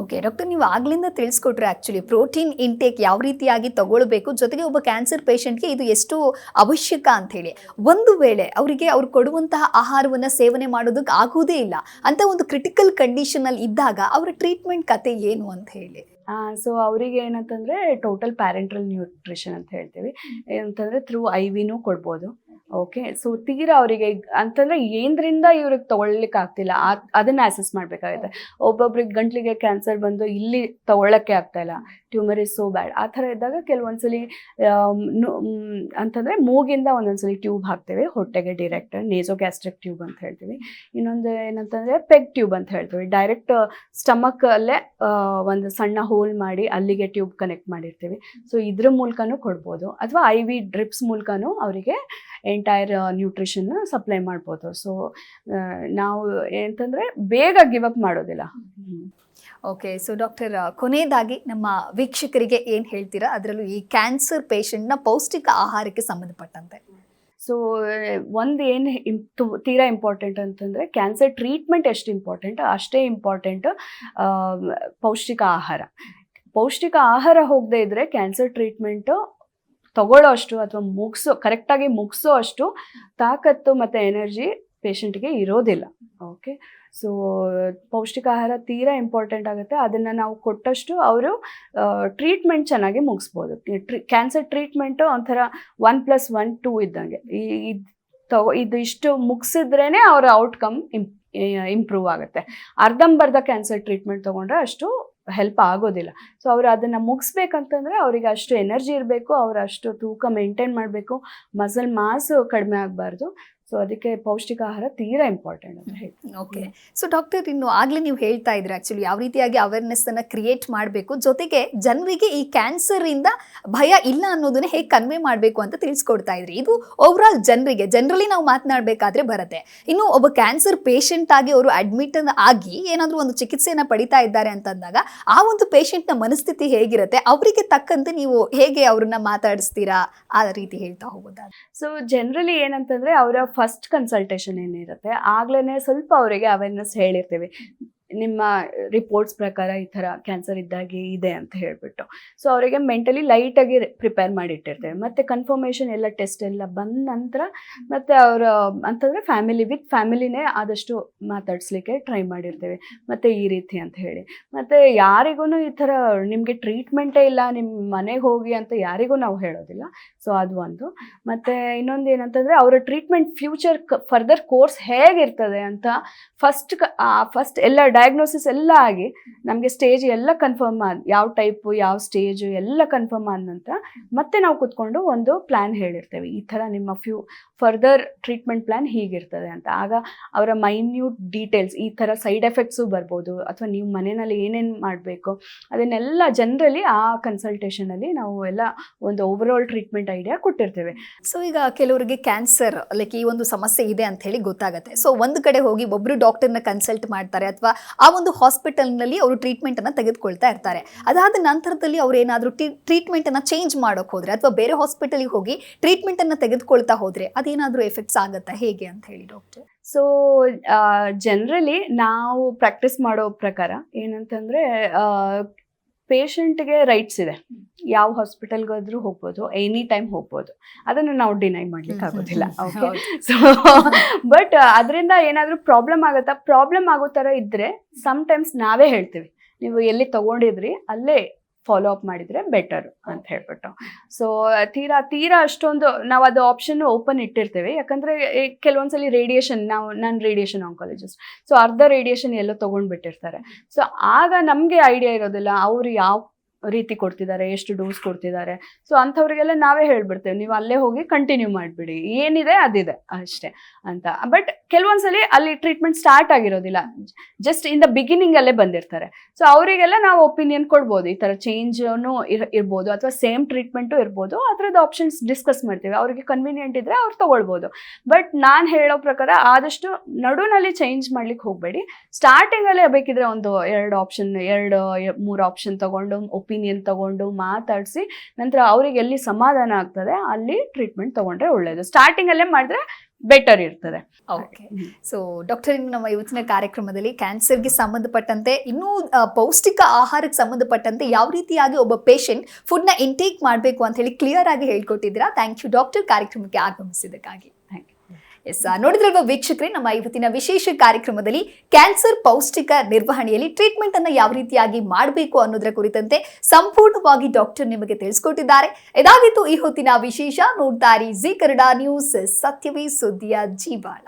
ಓಕೆ ಡಾಕ್ಟರ್ ನೀವು ಆಗ್ಲಿಂದ ತಿಳಿಸ್ಕೊಟ್ರೆ ಆ್ಯಕ್ಚುಲಿ ಪ್ರೋಟೀನ್ ಇಂಟೇಕ್ ಯಾವ ರೀತಿಯಾಗಿ ತಗೊಳ್ಬೇಕು ಜೊತೆಗೆ ಒಬ್ಬ ಕ್ಯಾನ್ಸರ್ ಪೇಷಂಟ್ಗೆ ಇದು ಎಷ್ಟು ಅವಶ್ಯಕ ಅಂತ ಹೇಳಿ. ಒಂದು ವೇಳೆ ಅವರಿಗೆ ಅವ್ರು ಕೊಡುವಂತಹ ಆಹಾರವನ್ನು ಸೇವನೆ ಮಾಡೋದಕ್ಕೆ ಆಗುವುದೇ ಇಲ್ಲ ಅಂತ ಒಂದು ಕ್ರಿಟಿಕಲ್ ಕಂಡೀಷನ್ ಅಲ್ಲಿ ಇದ್ದಾಗ ಅವರ ಟ್ರೀಟ್ಮೆಂಟ್ ಕತೆ ಏನು ಅಂತ ಹೇಳಿ? ಸೊ ಅವರಿಗೆ ಏನಂತಂದರೆ ಟೋಟಲ್ ಪ್ಯಾರೆಂಟ್ರಲ್ ನ್ಯೂಟ್ರಿಷನ್ ಅಂತ ಹೇಳ್ತೀವಿ. ಏನಂತಂದರೆ ಥ್ರೂ ಐ ವಿನೂ ಕೊಡ್ಬೋದು. ಓಕೆ ಸೊ ತೀರಾ ಅವರಿಗೆ ಅಂತಂದ್ರೆ ಏನ್ರಿಂದ ಇವ್ರಿಗೆ ತಗೊಳ್ಲಿಕ್ಕೆ ಆಗ್ತಿಲ್ಲ. ಅದನ್ನ ಅಸೆಸ್ ಮಾಡಬೇಕಾಗುತ್ತೆ. ಒಬ್ಬೊಬ್ರಿಗೆ ಗಂಟ್ಲಿಗೆ ಕ್ಯಾನ್ಸರ್ ಬಂದು ಇಲ್ಲಿ ತಗೊಳ್ಳಕ್ಕೆ ಆಗ್ತಾ ಇಲ್ಲ. ಟ್ಯೂಮರ್ ಇಸ್ ಸೋ ಬ್ಯಾಡ್ ಆ ಥರ ಇದ್ದಾಗ ಕೆಲವೊಂದ್ಸಲಿ ಅಂತಂದ್ರೆ ಮೂಗಿಂದ ಒಂದೊಂದ್ಸಲಿ ಟ್ಯೂಬ್ ಹಾಕ್ತೇವೆ. ಹೊಟ್ಟೆಗೆ ಡೈರೆಕ್ಟ್ ನೇಸೋ ಗ್ಯಾಸ್ಟ್ರಿಕ್ ಟ್ಯೂಬ್ ಅಂತ ಹೇಳ್ತೀವಿ. ಇನ್ನೊಂದು ಏನಂತಂದ್ರೆ ಪೆಗ್ ಟ್ಯೂಬ್ ಅಂತ ಹೇಳ್ತೀವಿ. ಡೈರೆಕ್ಟ್ ಸ್ಟಮಕ್ ಅಲ್ಲೇ ಒಂದು ಸಣ್ಣ ಹೋಲ್ ಮಾಡಿ ಅಲ್ಲಿಗೆ ಟ್ಯೂಬ್ ಕನೆಕ್ಟ್ ಮಾಡಿರ್ತೀವಿ. ಸೊ ಇದ್ರ ಮೂಲಕನೂ ಕೊಡ್ಬೋದು. ಅಥವಾ ಐ ವಿ ಡ್ರಿಪ್ಸ್ ಮೂಲಕನೂ ಅವರಿಗೆ ಎಂಟೈರ್ ನ್ಯೂಟ್ರಿಷನ್ ಸಪ್ಲೈ ಮಾಡ್ಬೋದು. ಸೊ ನಾವು ಏನಂತಂದರೆ ಬೇಗ ಗಿವ್ ಅಪ್ ಮಾಡೋದಿಲ್ಲ. ಓಕೆ ಸೊ ಡಾಕ್ಟರ್ ಕೊನೆಯದಾಗಿ ನಮ್ಮ ವೀಕ್ಷಕರಿಗೆ ಏನು ಹೇಳ್ತೀರಾ? ಅದರಲ್ಲೂ ಈ ಕ್ಯಾನ್ಸರ್ ಪೇಷಂಟ್ನ ಪೌಷ್ಟಿಕ ಆಹಾರಕ್ಕೆ ಸಂಬಂಧಪಟ್ಟಂತೆ. ಸೊ ಒಂದು ಏನು ತೀರಾ ಇಂಪಾರ್ಟೆಂಟ್ ಅಂತಂದರೆ ಕ್ಯಾನ್ಸರ್ ಟ್ರೀಟ್ಮೆಂಟ್ ಎಷ್ಟು ಇಂಪಾರ್ಟೆಂಟ್ ಅಷ್ಟೇ ಇಂಪಾರ್ಟೆಂಟ್ ಪೌಷ್ಟಿಕ ಆಹಾರ. ಪೌಷ್ಟಿಕ ಆಹಾರ ಹೋಗದೇ ಇದ್ದರೆ ಕ್ಯಾನ್ಸರ್ ಟ್ರೀಟ್ಮೆಂಟು ತಗೊಳ್ಳೋ ಅಷ್ಟು ಅಥವಾ ಮುಗಿಸೋ ಕರೆಕ್ಟಾಗಿ ಮುಗಿಸೋ ಅಷ್ಟು ತಾಕತ್ತು ಮತ್ತು ಎನರ್ಜಿ ಪೇಷಂಟ್ಗೆ ಇರೋದಿಲ್ಲ. ಓಕೆ ಸೊ ಪೌಷ್ಟಿಕ ಆಹಾರ ತೀರಾ ಇಂಪಾರ್ಟೆಂಟ್ ಆಗುತ್ತೆ. ಅದನ್ನು ನಾವು ಕೊಟ್ಟಷ್ಟು ಅವರು ಟ್ರೀಟ್ಮೆಂಟ್ ಚೆನ್ನಾಗಿ ಮುಗಿಸ್ಬೋದು. ಟ್ರೀ ಕ್ಯಾನ್ಸರ್ ಟ್ರೀಟ್ಮೆಂಟು ಒಂಥರ ಒನ್ ಪ್ಲಸ್ ಒನ್ ಟೂ ಇದ್ದಂಗೆ. ಈ ಇದು ತಗೋ, ಇದು ಇಷ್ಟು ಮುಗಿಸಿದ್ರೇ ಅವರ ಔಟ್ಕಮ್ ಇಂಪ್ರೂವ್ ಆಗುತ್ತೆ. ಅರ್ಧಂಬರ್ಧ ಕ್ಯಾನ್ಸರ್ ಟ್ರೀಟ್ಮೆಂಟ್ ತೊಗೊಂಡ್ರೆ ಅಷ್ಟು ಹೆಲ್ಪ್ ಆಗೋದಿಲ್ಲ. ಸೊ ಅವರು ಅದನ್ನು ಮುಗಿಸ್ಬೇಕಂತಂದರೆ ಅವರಿಗೆ ಅಷ್ಟು ಎನರ್ಜಿ ಇರಬೇಕು, ಅವರು ಅಷ್ಟು ತೂಕ ಮೇಂಟೈನ್ ಮಾಡಬೇಕು ಮಸಲ್ ಮಾಸ್ ಕಡಿಮೆ ಆಗಬಾರ್ದು. ಸೊ ಅದಕ್ಕೆ ಪೌಷ್ಟಿಕ ಆಹಾರ ತೀರಾ ಇಂಪಾರ್ಟೆಂಟ್ ಅಂತ ಹೇಳ್ತೀನಿ. ಓಕೆ ಸೊ ಡಾಕ್ಟರ್ ಇನ್ನು ಆಗಲೇ ನೀವು ಹೇಳ್ತಾ ಇದ್ರೆ ಆ್ಯಕ್ಚುಲಿ ಯಾವ ರೀತಿಯಾಗಿ ಅವೇರ್ನೆಸ್ ಅನ್ನ ಕ್ರಿಯೇಟ್ ಮಾಡಬೇಕು. ಜೊತೆಗೆ ಜನರಿಗೆ ಈ ಕ್ಯಾನ್ಸರ್ ಇಂದ ಭಯ ಇಲ್ಲ ಅನ್ನೋದನ್ನ ಹೇಗೆ ಕನ್ವೆ ಮಾಡಬೇಕು ಅಂತ ತಿಳಿಸ್ಕೊಡ್ತಾ ಇದ್ರಿ. ಇದು ಓವರ್ ಆಲ್ ಜನರಿಗೆ ಜನರಲಿ ನಾವು ಮಾತನಾಡಬೇಕಾದ್ರೆ ಬರುತ್ತೆ. ಇನ್ನು ಒಬ್ಬ ಕ್ಯಾನ್ಸರ್ ಪೇಷಂಟ್ ಆಗಿ ಅವರು ಅಡ್ಮಿಟ್ ಆಗಿ ಏನಾದರೂ ಒಂದು ಚಿಕಿತ್ಸೆಯನ್ನ ಪಡಿತಾ ಇದ್ದಾರೆ ಅಂತಂದಾಗ ಆ ಒಂದು ಪೇಷಂಟ್ನ ನ ಮನಸ್ಥಿತಿ ಹೇಗಿರುತ್ತೆ? ಅವರಿಗೆ ತಕ್ಕಂತೆ ನೀವು ಹೇಗೆ ಅವ್ರನ್ನ ಮಾತಾಡಿಸ್ತೀರಾ? ಆ ರೀತಿ ಹೇಳ್ತಾ ಹೋಗೋದಾ ಸೊ ಜನರಲಿ ಏನಂತಂದ್ರೆ ಅವರ ಫಸ್ಟ್ ಕನ್ಸಲ್ಟೇಷನ್ ಏನಿರುತ್ತೆ ಆಗ್ಲೇ ಸ್ವಲ್ಪ ಅವರಿಗೆ ಅವೇರ್ನೆಸ್ ಹೇಳಿರ್ತೀವಿ. ನಿಮ್ಮ ರಿಪೋರ್ಟ್ಸ್ ಪ್ರಕಾರ ಈ ಥರ ಕ್ಯಾನ್ಸರ್ ಇದ್ದಾಗೆ ಇದೆ ಅಂತ ಹೇಳಿಬಿಟ್ಟು. ಸೊ ಅವರಿಗೆ ಮೆಂಟಲಿ ಲೈಟಾಗಿ ಪ್ರಿಪೇರ್ ಮಾಡಿಟ್ಟಿರ್ತೇವೆ. ಮತ್ತು ಕನ್ಫರ್ಮೇಷನ್ ಎಲ್ಲ ಟೆಸ್ಟ್ ಎಲ್ಲ ಬಂದ ನಂತರ ಮತ್ತು ಅವರ, ಅಂತಂದರೆ ಫ್ಯಾಮಿಲಿ ವಿತ್ ಫ್ಯಾಮಿಲಿನೇ ಆದಷ್ಟು ಮಾತಾಡಿಸ್ಲಿಕ್ಕೆ ಟ್ರೈ ಮಾಡಿರ್ತೇವೆ. ಮತ್ತು ಈ ರೀತಿ ಅಂತ ಹೇಳಿ. ಮತ್ತು ಯಾರಿಗೂ ಈ ಥರ ನಿಮಗೆ ಟ್ರೀಟ್ಮೆಂಟೇ ಇಲ್ಲ ನಿಮ್ಮ ಮನೆಗೆ ಹೋಗಿ ಅಂತ ಯಾರಿಗೂ ನಾವು ಹೇಳೋದಿಲ್ಲ. ಸೊ ಅದು ಒಂದು. ಮತ್ತು ಇನ್ನೊಂದು ಏನಂತಂದರೆ ಅವರ ಟ್ರೀಟ್ಮೆಂಟ್ ಫ್ಯೂಚರ್ ಫರ್ದರ್ ಕೋರ್ಸ್ ಹೇಗಿರ್ತದೆ ಅಂತ ಫಸ್ಟ್ ಫಸ್ಟ್ ಎಲ್ಲ ಡಯಾಗ್ನೋಸಿಸ್ ಎಲ್ಲ ಆಗಿ ನಮಗೆ ಸ್ಟೇಜ್ ಎಲ್ಲ ಕನ್ಫರ್ಮ್ ಆದ, ಯಾವ ಟೈಪು ಯಾವ ಸ್ಟೇಜು ಎಲ್ಲ ಕನ್ಫರ್ಮ್ ಆದ ನಂತರ ಮತ್ತೆ ನಾವು ಕುತ್ಕೊಂಡು ಒಂದು ಪ್ಲ್ಯಾನ್ ಹೇಳಿರ್ತೇವೆ. ಈ ಥರ ನಿಮ್ಮ ಫ್ಯೂ ಫರ್ದರ್ ಟ್ರೀಟ್ಮೆಂಟ್ ಪ್ಲ್ಯಾನ್ ಹೀಗಿರ್ತದೆ ಅಂತ. ಆಗ ಅವರ ಮೈನ್ಯೂಟ್ ಡೀಟೇಲ್ಸ್ ಈ ಥರ ಸೈಡ್ ಎಫೆಕ್ಟ್ಸು ಬರ್ಬೋದು, ಅಥವಾ ನೀವು ಮನೆಯಲ್ಲಿ ಏನೇನು ಮಾಡಬೇಕು, ಅದನ್ನೆಲ್ಲ ಜನರಲಿ ಆ ಕನ್ಸಲ್ಟೇಷನಲ್ಲಿ ನಾವು ಎಲ್ಲ ಒಂದು ಓವರ್ ಆಲ್ ಟ್ರೀಟ್ಮೆಂಟ್ ಐಡಿಯಾ ಕೊಟ್ಟಿರ್ತೇವೆ. ಸೊ ಈಗ ಕೆಲವರಿಗೆ ಕ್ಯಾನ್ಸರ್ ಲೈಕ್ ಈ ಒಂದು ಸಮಸ್ಯೆ ಇದೆ ಅಂತ ಹೇಳಿ ಗೊತ್ತಾಗುತ್ತೆ. ಸೊ ಒಂದು ಕಡೆ ಹೋಗಿ ಒಬ್ಬರು ಡಾಕ್ಟರ್ನ ಕನ್ಸಲ್ಟ್ ಮಾಡ್ತಾರೆ, ಅಥವಾ ಆ ಒಂದು ಹಾಸ್ಪಿಟಲ್ನಲ್ಲಿ ಅವರು ಟ್ರೀಟ್ಮೆಂಟ್ ಅನ್ನ ತೆಗೆದುಕೊಳ್ತಾ ಇರ್ತಾರೆ. ಅದಾದ ನಂತರದಲ್ಲಿ ಅವರು ಏನಾದರೂ ಟ್ರೀಟ್ಮೆಂಟ್ ಅನ್ನ ಚೇಂಜ್ ಮಾಡೋಕೆ ಹೋದರೆ ಅಥವಾ ಬೇರೆ ಹಾಸ್ಪಿಟಲಿಗೆ ಹೋಗಿ ಟ್ರೀಟ್ಮೆಂಟ್ ಅನ್ನ ತೆಗೆದುಕೊಳ್ತಾ ಹೋದರೆ ಅದೇನಾದರೂ ಎಫೆಕ್ಟ್ಸ್ ಆಗುತ್ತಾ? ಹೇಗೆ ಅಂತ ಹೇಳಿ ಡಾಕ್ಟರ್ ಸೊ ಜನರಲಿ ನಾವು ಪ್ರಾಕ್ಟೀಸ್ ಮಾಡೋ ಪ್ರಕಾರ ಏನಂತಂದರೆ ಪೇಷಂಟ್ಗೆ ರೈಟ್ಸ್ ಇದೆ. ಯಾವ ಹಾಸ್ಪಿಟಲ್ಗಾದ್ರೂ ಹೋಗ್ಬೋದು ಎನಿ ಟೈಮ್ ಹೋಗ್ಬೋದು. ಅದನ್ನು ನಾವು ಡಿನೈ ಮಾಡ್ಲಿಕ್ಕೆ ಆಗೋದಿಲ್ಲ ಓಕೆ ಸೊ ಬಟ್ ಅದರಿಂದ ಏನಾದರೂ ಪ್ರಾಬ್ಲಮ್ ಆಗುತ್ತಾ? ಪ್ರಾಬ್ಲಮ್ ಆಗೋ ಥರ ಇದ್ದರೆ ಟೈಮ್ಸ್ ನಾವೇ ಹೇಳ್ತೀವಿ. ನೀವು ಎಲ್ಲಿ ತಗೊಂಡಿದ್ರಿ ಅಲ್ಲೇ ಫಾಲೋ ಅಪ್ ಮಾಡಿದ್ರೆ ಬೆಟರ್ ಅಂತ ಹೇಳ್ಬಿಟ್ಟು. ಸೊ ತೀರಾ ತೀರಾ ಅಷ್ಟೊಂದು ನಾವು ಅದು ಆಪ್ಷನ್ ಓಪನ್ ಇಟ್ಟಿರ್ತೇವೆ. ಯಾಕಂದ್ರೆ ಕೆಲವೊಂದ್ಸಲಿ ರೇಡಿಯೇಷನ್ ನಾವು, ನಾನು ರೇಡಿಯೇಷನ್ ಆಂಕಾಲಜಿಸ್ಟ್ ಸೊ ಅರ್ಧ ರೇಡಿಯೇಷನ್ ಎಲ್ಲೋ ತೊಗೊಂಡ್ಬಿಟ್ಟಿರ್ತಾರೆ. ಸೊ ಆಗ ನಮಗೆ ಐಡಿಯಾ ಇರೋದಿಲ್ಲ, ಅವ್ರು ಯಾವ ರೀತಿ ಕೊಡ್ತಿದ್ದಾರೆ, ಎಷ್ಟು ಡೋಸ್ ಕೊಡ್ತಿದ್ದಾರೆ. ಸೊ ಅಂಥವ್ರಿಗೆಲ್ಲ ನಾವೇ ಹೇಳ್ಬಿಡ್ತೇವೆ, ನೀವು ಅಲ್ಲೇ ಹೋಗಿ ಕಂಟಿನ್ಯೂ ಮಾಡಿಬಿಡಿ. ಏನಿದೆ ಅದಿದೆ ಅಷ್ಟೇ ಅಂತ. ಬಟ್ ಕೆಲವೊಂದ್ಸಲಿ ಅಲ್ಲಿ ಟ್ರೀಟ್ಮೆಂಟ್ ಸ್ಟಾರ್ಟ್ ಆಗಿರೋದಿಲ್ಲ. ಜಸ್ಟ್ ಇನ್ ದ ಬಿಗಿನಿಂಗ್ ಅಲ್ಲೇ ಬಂದಿರ್ತಾರೆ. ಸೊ ಅವರಿಗೆಲ್ಲ ನಾವು ಒಪಿನಿಯನ್ ಕೊಡ್ಬೋದು. ಈ ಥರ ಚೇಂಜನು ಇರ್ಬೋದು ಅಥವಾ ಸೇಮ್ ಟ್ರೀಟ್ಮೆಂಟು ಇರ್ಬೋದು. ಥರದ ಆಪ್ಷನ್ಸ್ ಡಿಸ್ಕಸ್ ಮಾಡ್ತೀವಿ. ಅವರಿಗೆ ಕನ್ವೀನಿಯೆಂಟ್ ಇದ್ರೆ ಅವ್ರು ತಗೊಳ್ಬೋದು. ಬಟ್ ನಾನು ಹೇಳೋ ಪ್ರಕಾರ ಆದಷ್ಟು ನಡುವಿನಲ್ಲಿ ಚೇಂಜ್ ಮಾಡ್ಲಿಕ್ಕೆ ಹೋಗಬೇಡಿ. ಸ್ಟಾರ್ಟಿಂಗಲ್ಲೇ ಬೇಕಿದ್ರೆ ಒಂದು ಎರಡು ಆಪ್ಷನ್ ಎರಡು, ಮೂರು ಆಪ್ಷನ್ ತಗೊಂಡು ಒಪಿನಿಯನ್ ತಗೊಂಡು ಮಾತಾಡಿಸಿ ನಂತರ ಅವ್ರಿಗೆ ಎಲ್ಲಿ ಸಮಾಧಾನ ಆಗ್ತದೆ ಅಲ್ಲಿ ಟ್ರೀಟ್ಮೆಂಟ್ ತಗೊಂಡ್ರೆ ಒಳ್ಳೇದು. ಸ್ಟಾರ್ಟಿಂಗಲ್ಲೇ ಮಾಡಿದ್ರೆ ಬೆಟರ್ ಇರ್ತದೆ. ಓಕೆ ಸೊ ಡಾಕ್ಟರ್ ಇನ್ನು ನಮ್ಮ ಇವತ್ತಿನ ಕಾರ್ಯಕ್ರಮದಲ್ಲಿ ಕ್ಯಾನ್ಸರ್ಗೆ ಸಂಬಂಧಪಟ್ಟಂತೆ ಇನ್ನೂ ಪೌಷ್ಟಿಕ ಆಹಾರಕ್ಕೆ ಸಂಬಂಧಪಟ್ಟಂತೆ ಯಾವ ರೀತಿಯಾಗಿ ಒಬ್ಬ ಪೇಷಂಟ್ ಫುಡ್ನ ಇಂಟೇಕ್ ಮಾಡಬೇಕು ಅಂತ ಹೇಳಿ ಕ್ಲಿಯರ್ ಆಗಿ ಹೇಳ್ಕೊಟ್ಟಿದ್ದೀರಾ. ಥ್ಯಾಂಕ್ ಯು ಡಾಕ್ಟರ್ ಕಾರ್ಯಕ್ರಮಕ್ಕೆ ಆಗಮಿಸಿದ್ದಕ್ಕಾಗಿ. Thank ಎಸ್ ನೋಡಿದ್ರಲ್ವ ವೀಕ್ಷಕರೇ, ನಮ್ಮ ಇವತ್ತಿನ ವಿಶೇಷ ಕಾರ್ಯಕ್ರಮದಲ್ಲಿ ಕ್ಯಾನ್ಸರ್ ಪೌಷ್ಟಿಕ ನಿರ್ವಹಣೆಯಲ್ಲಿ ಟ್ರೀಟ್ಮೆಂಟ್ ಅನ್ನು ಯಾವ ರೀತಿಯಾಗಿ ಮಾಡಬೇಕು ಅನ್ನೋದರ ಕುರಿತಂತೆ ಸಂಪೂರ್ಣವಾಗಿ ಡಾಕ್ಟರ್ ನಿಮಗೆ ತಿಳಿಸ್ಕೊಟ್ಟಿದ್ದಾರೆ. ಇದಾಗಿತ್ತು ಈ ಹೊತ್ತಿನ ವಿಶೇಷ ನೋಡ್ತಾರೆ ಜಿ ಕನ್ನಡ ನ್ಯೂಸ್, ಸತ್ಯವೇ ಸುದ್ದಿಯ ಜೀವಾಳ.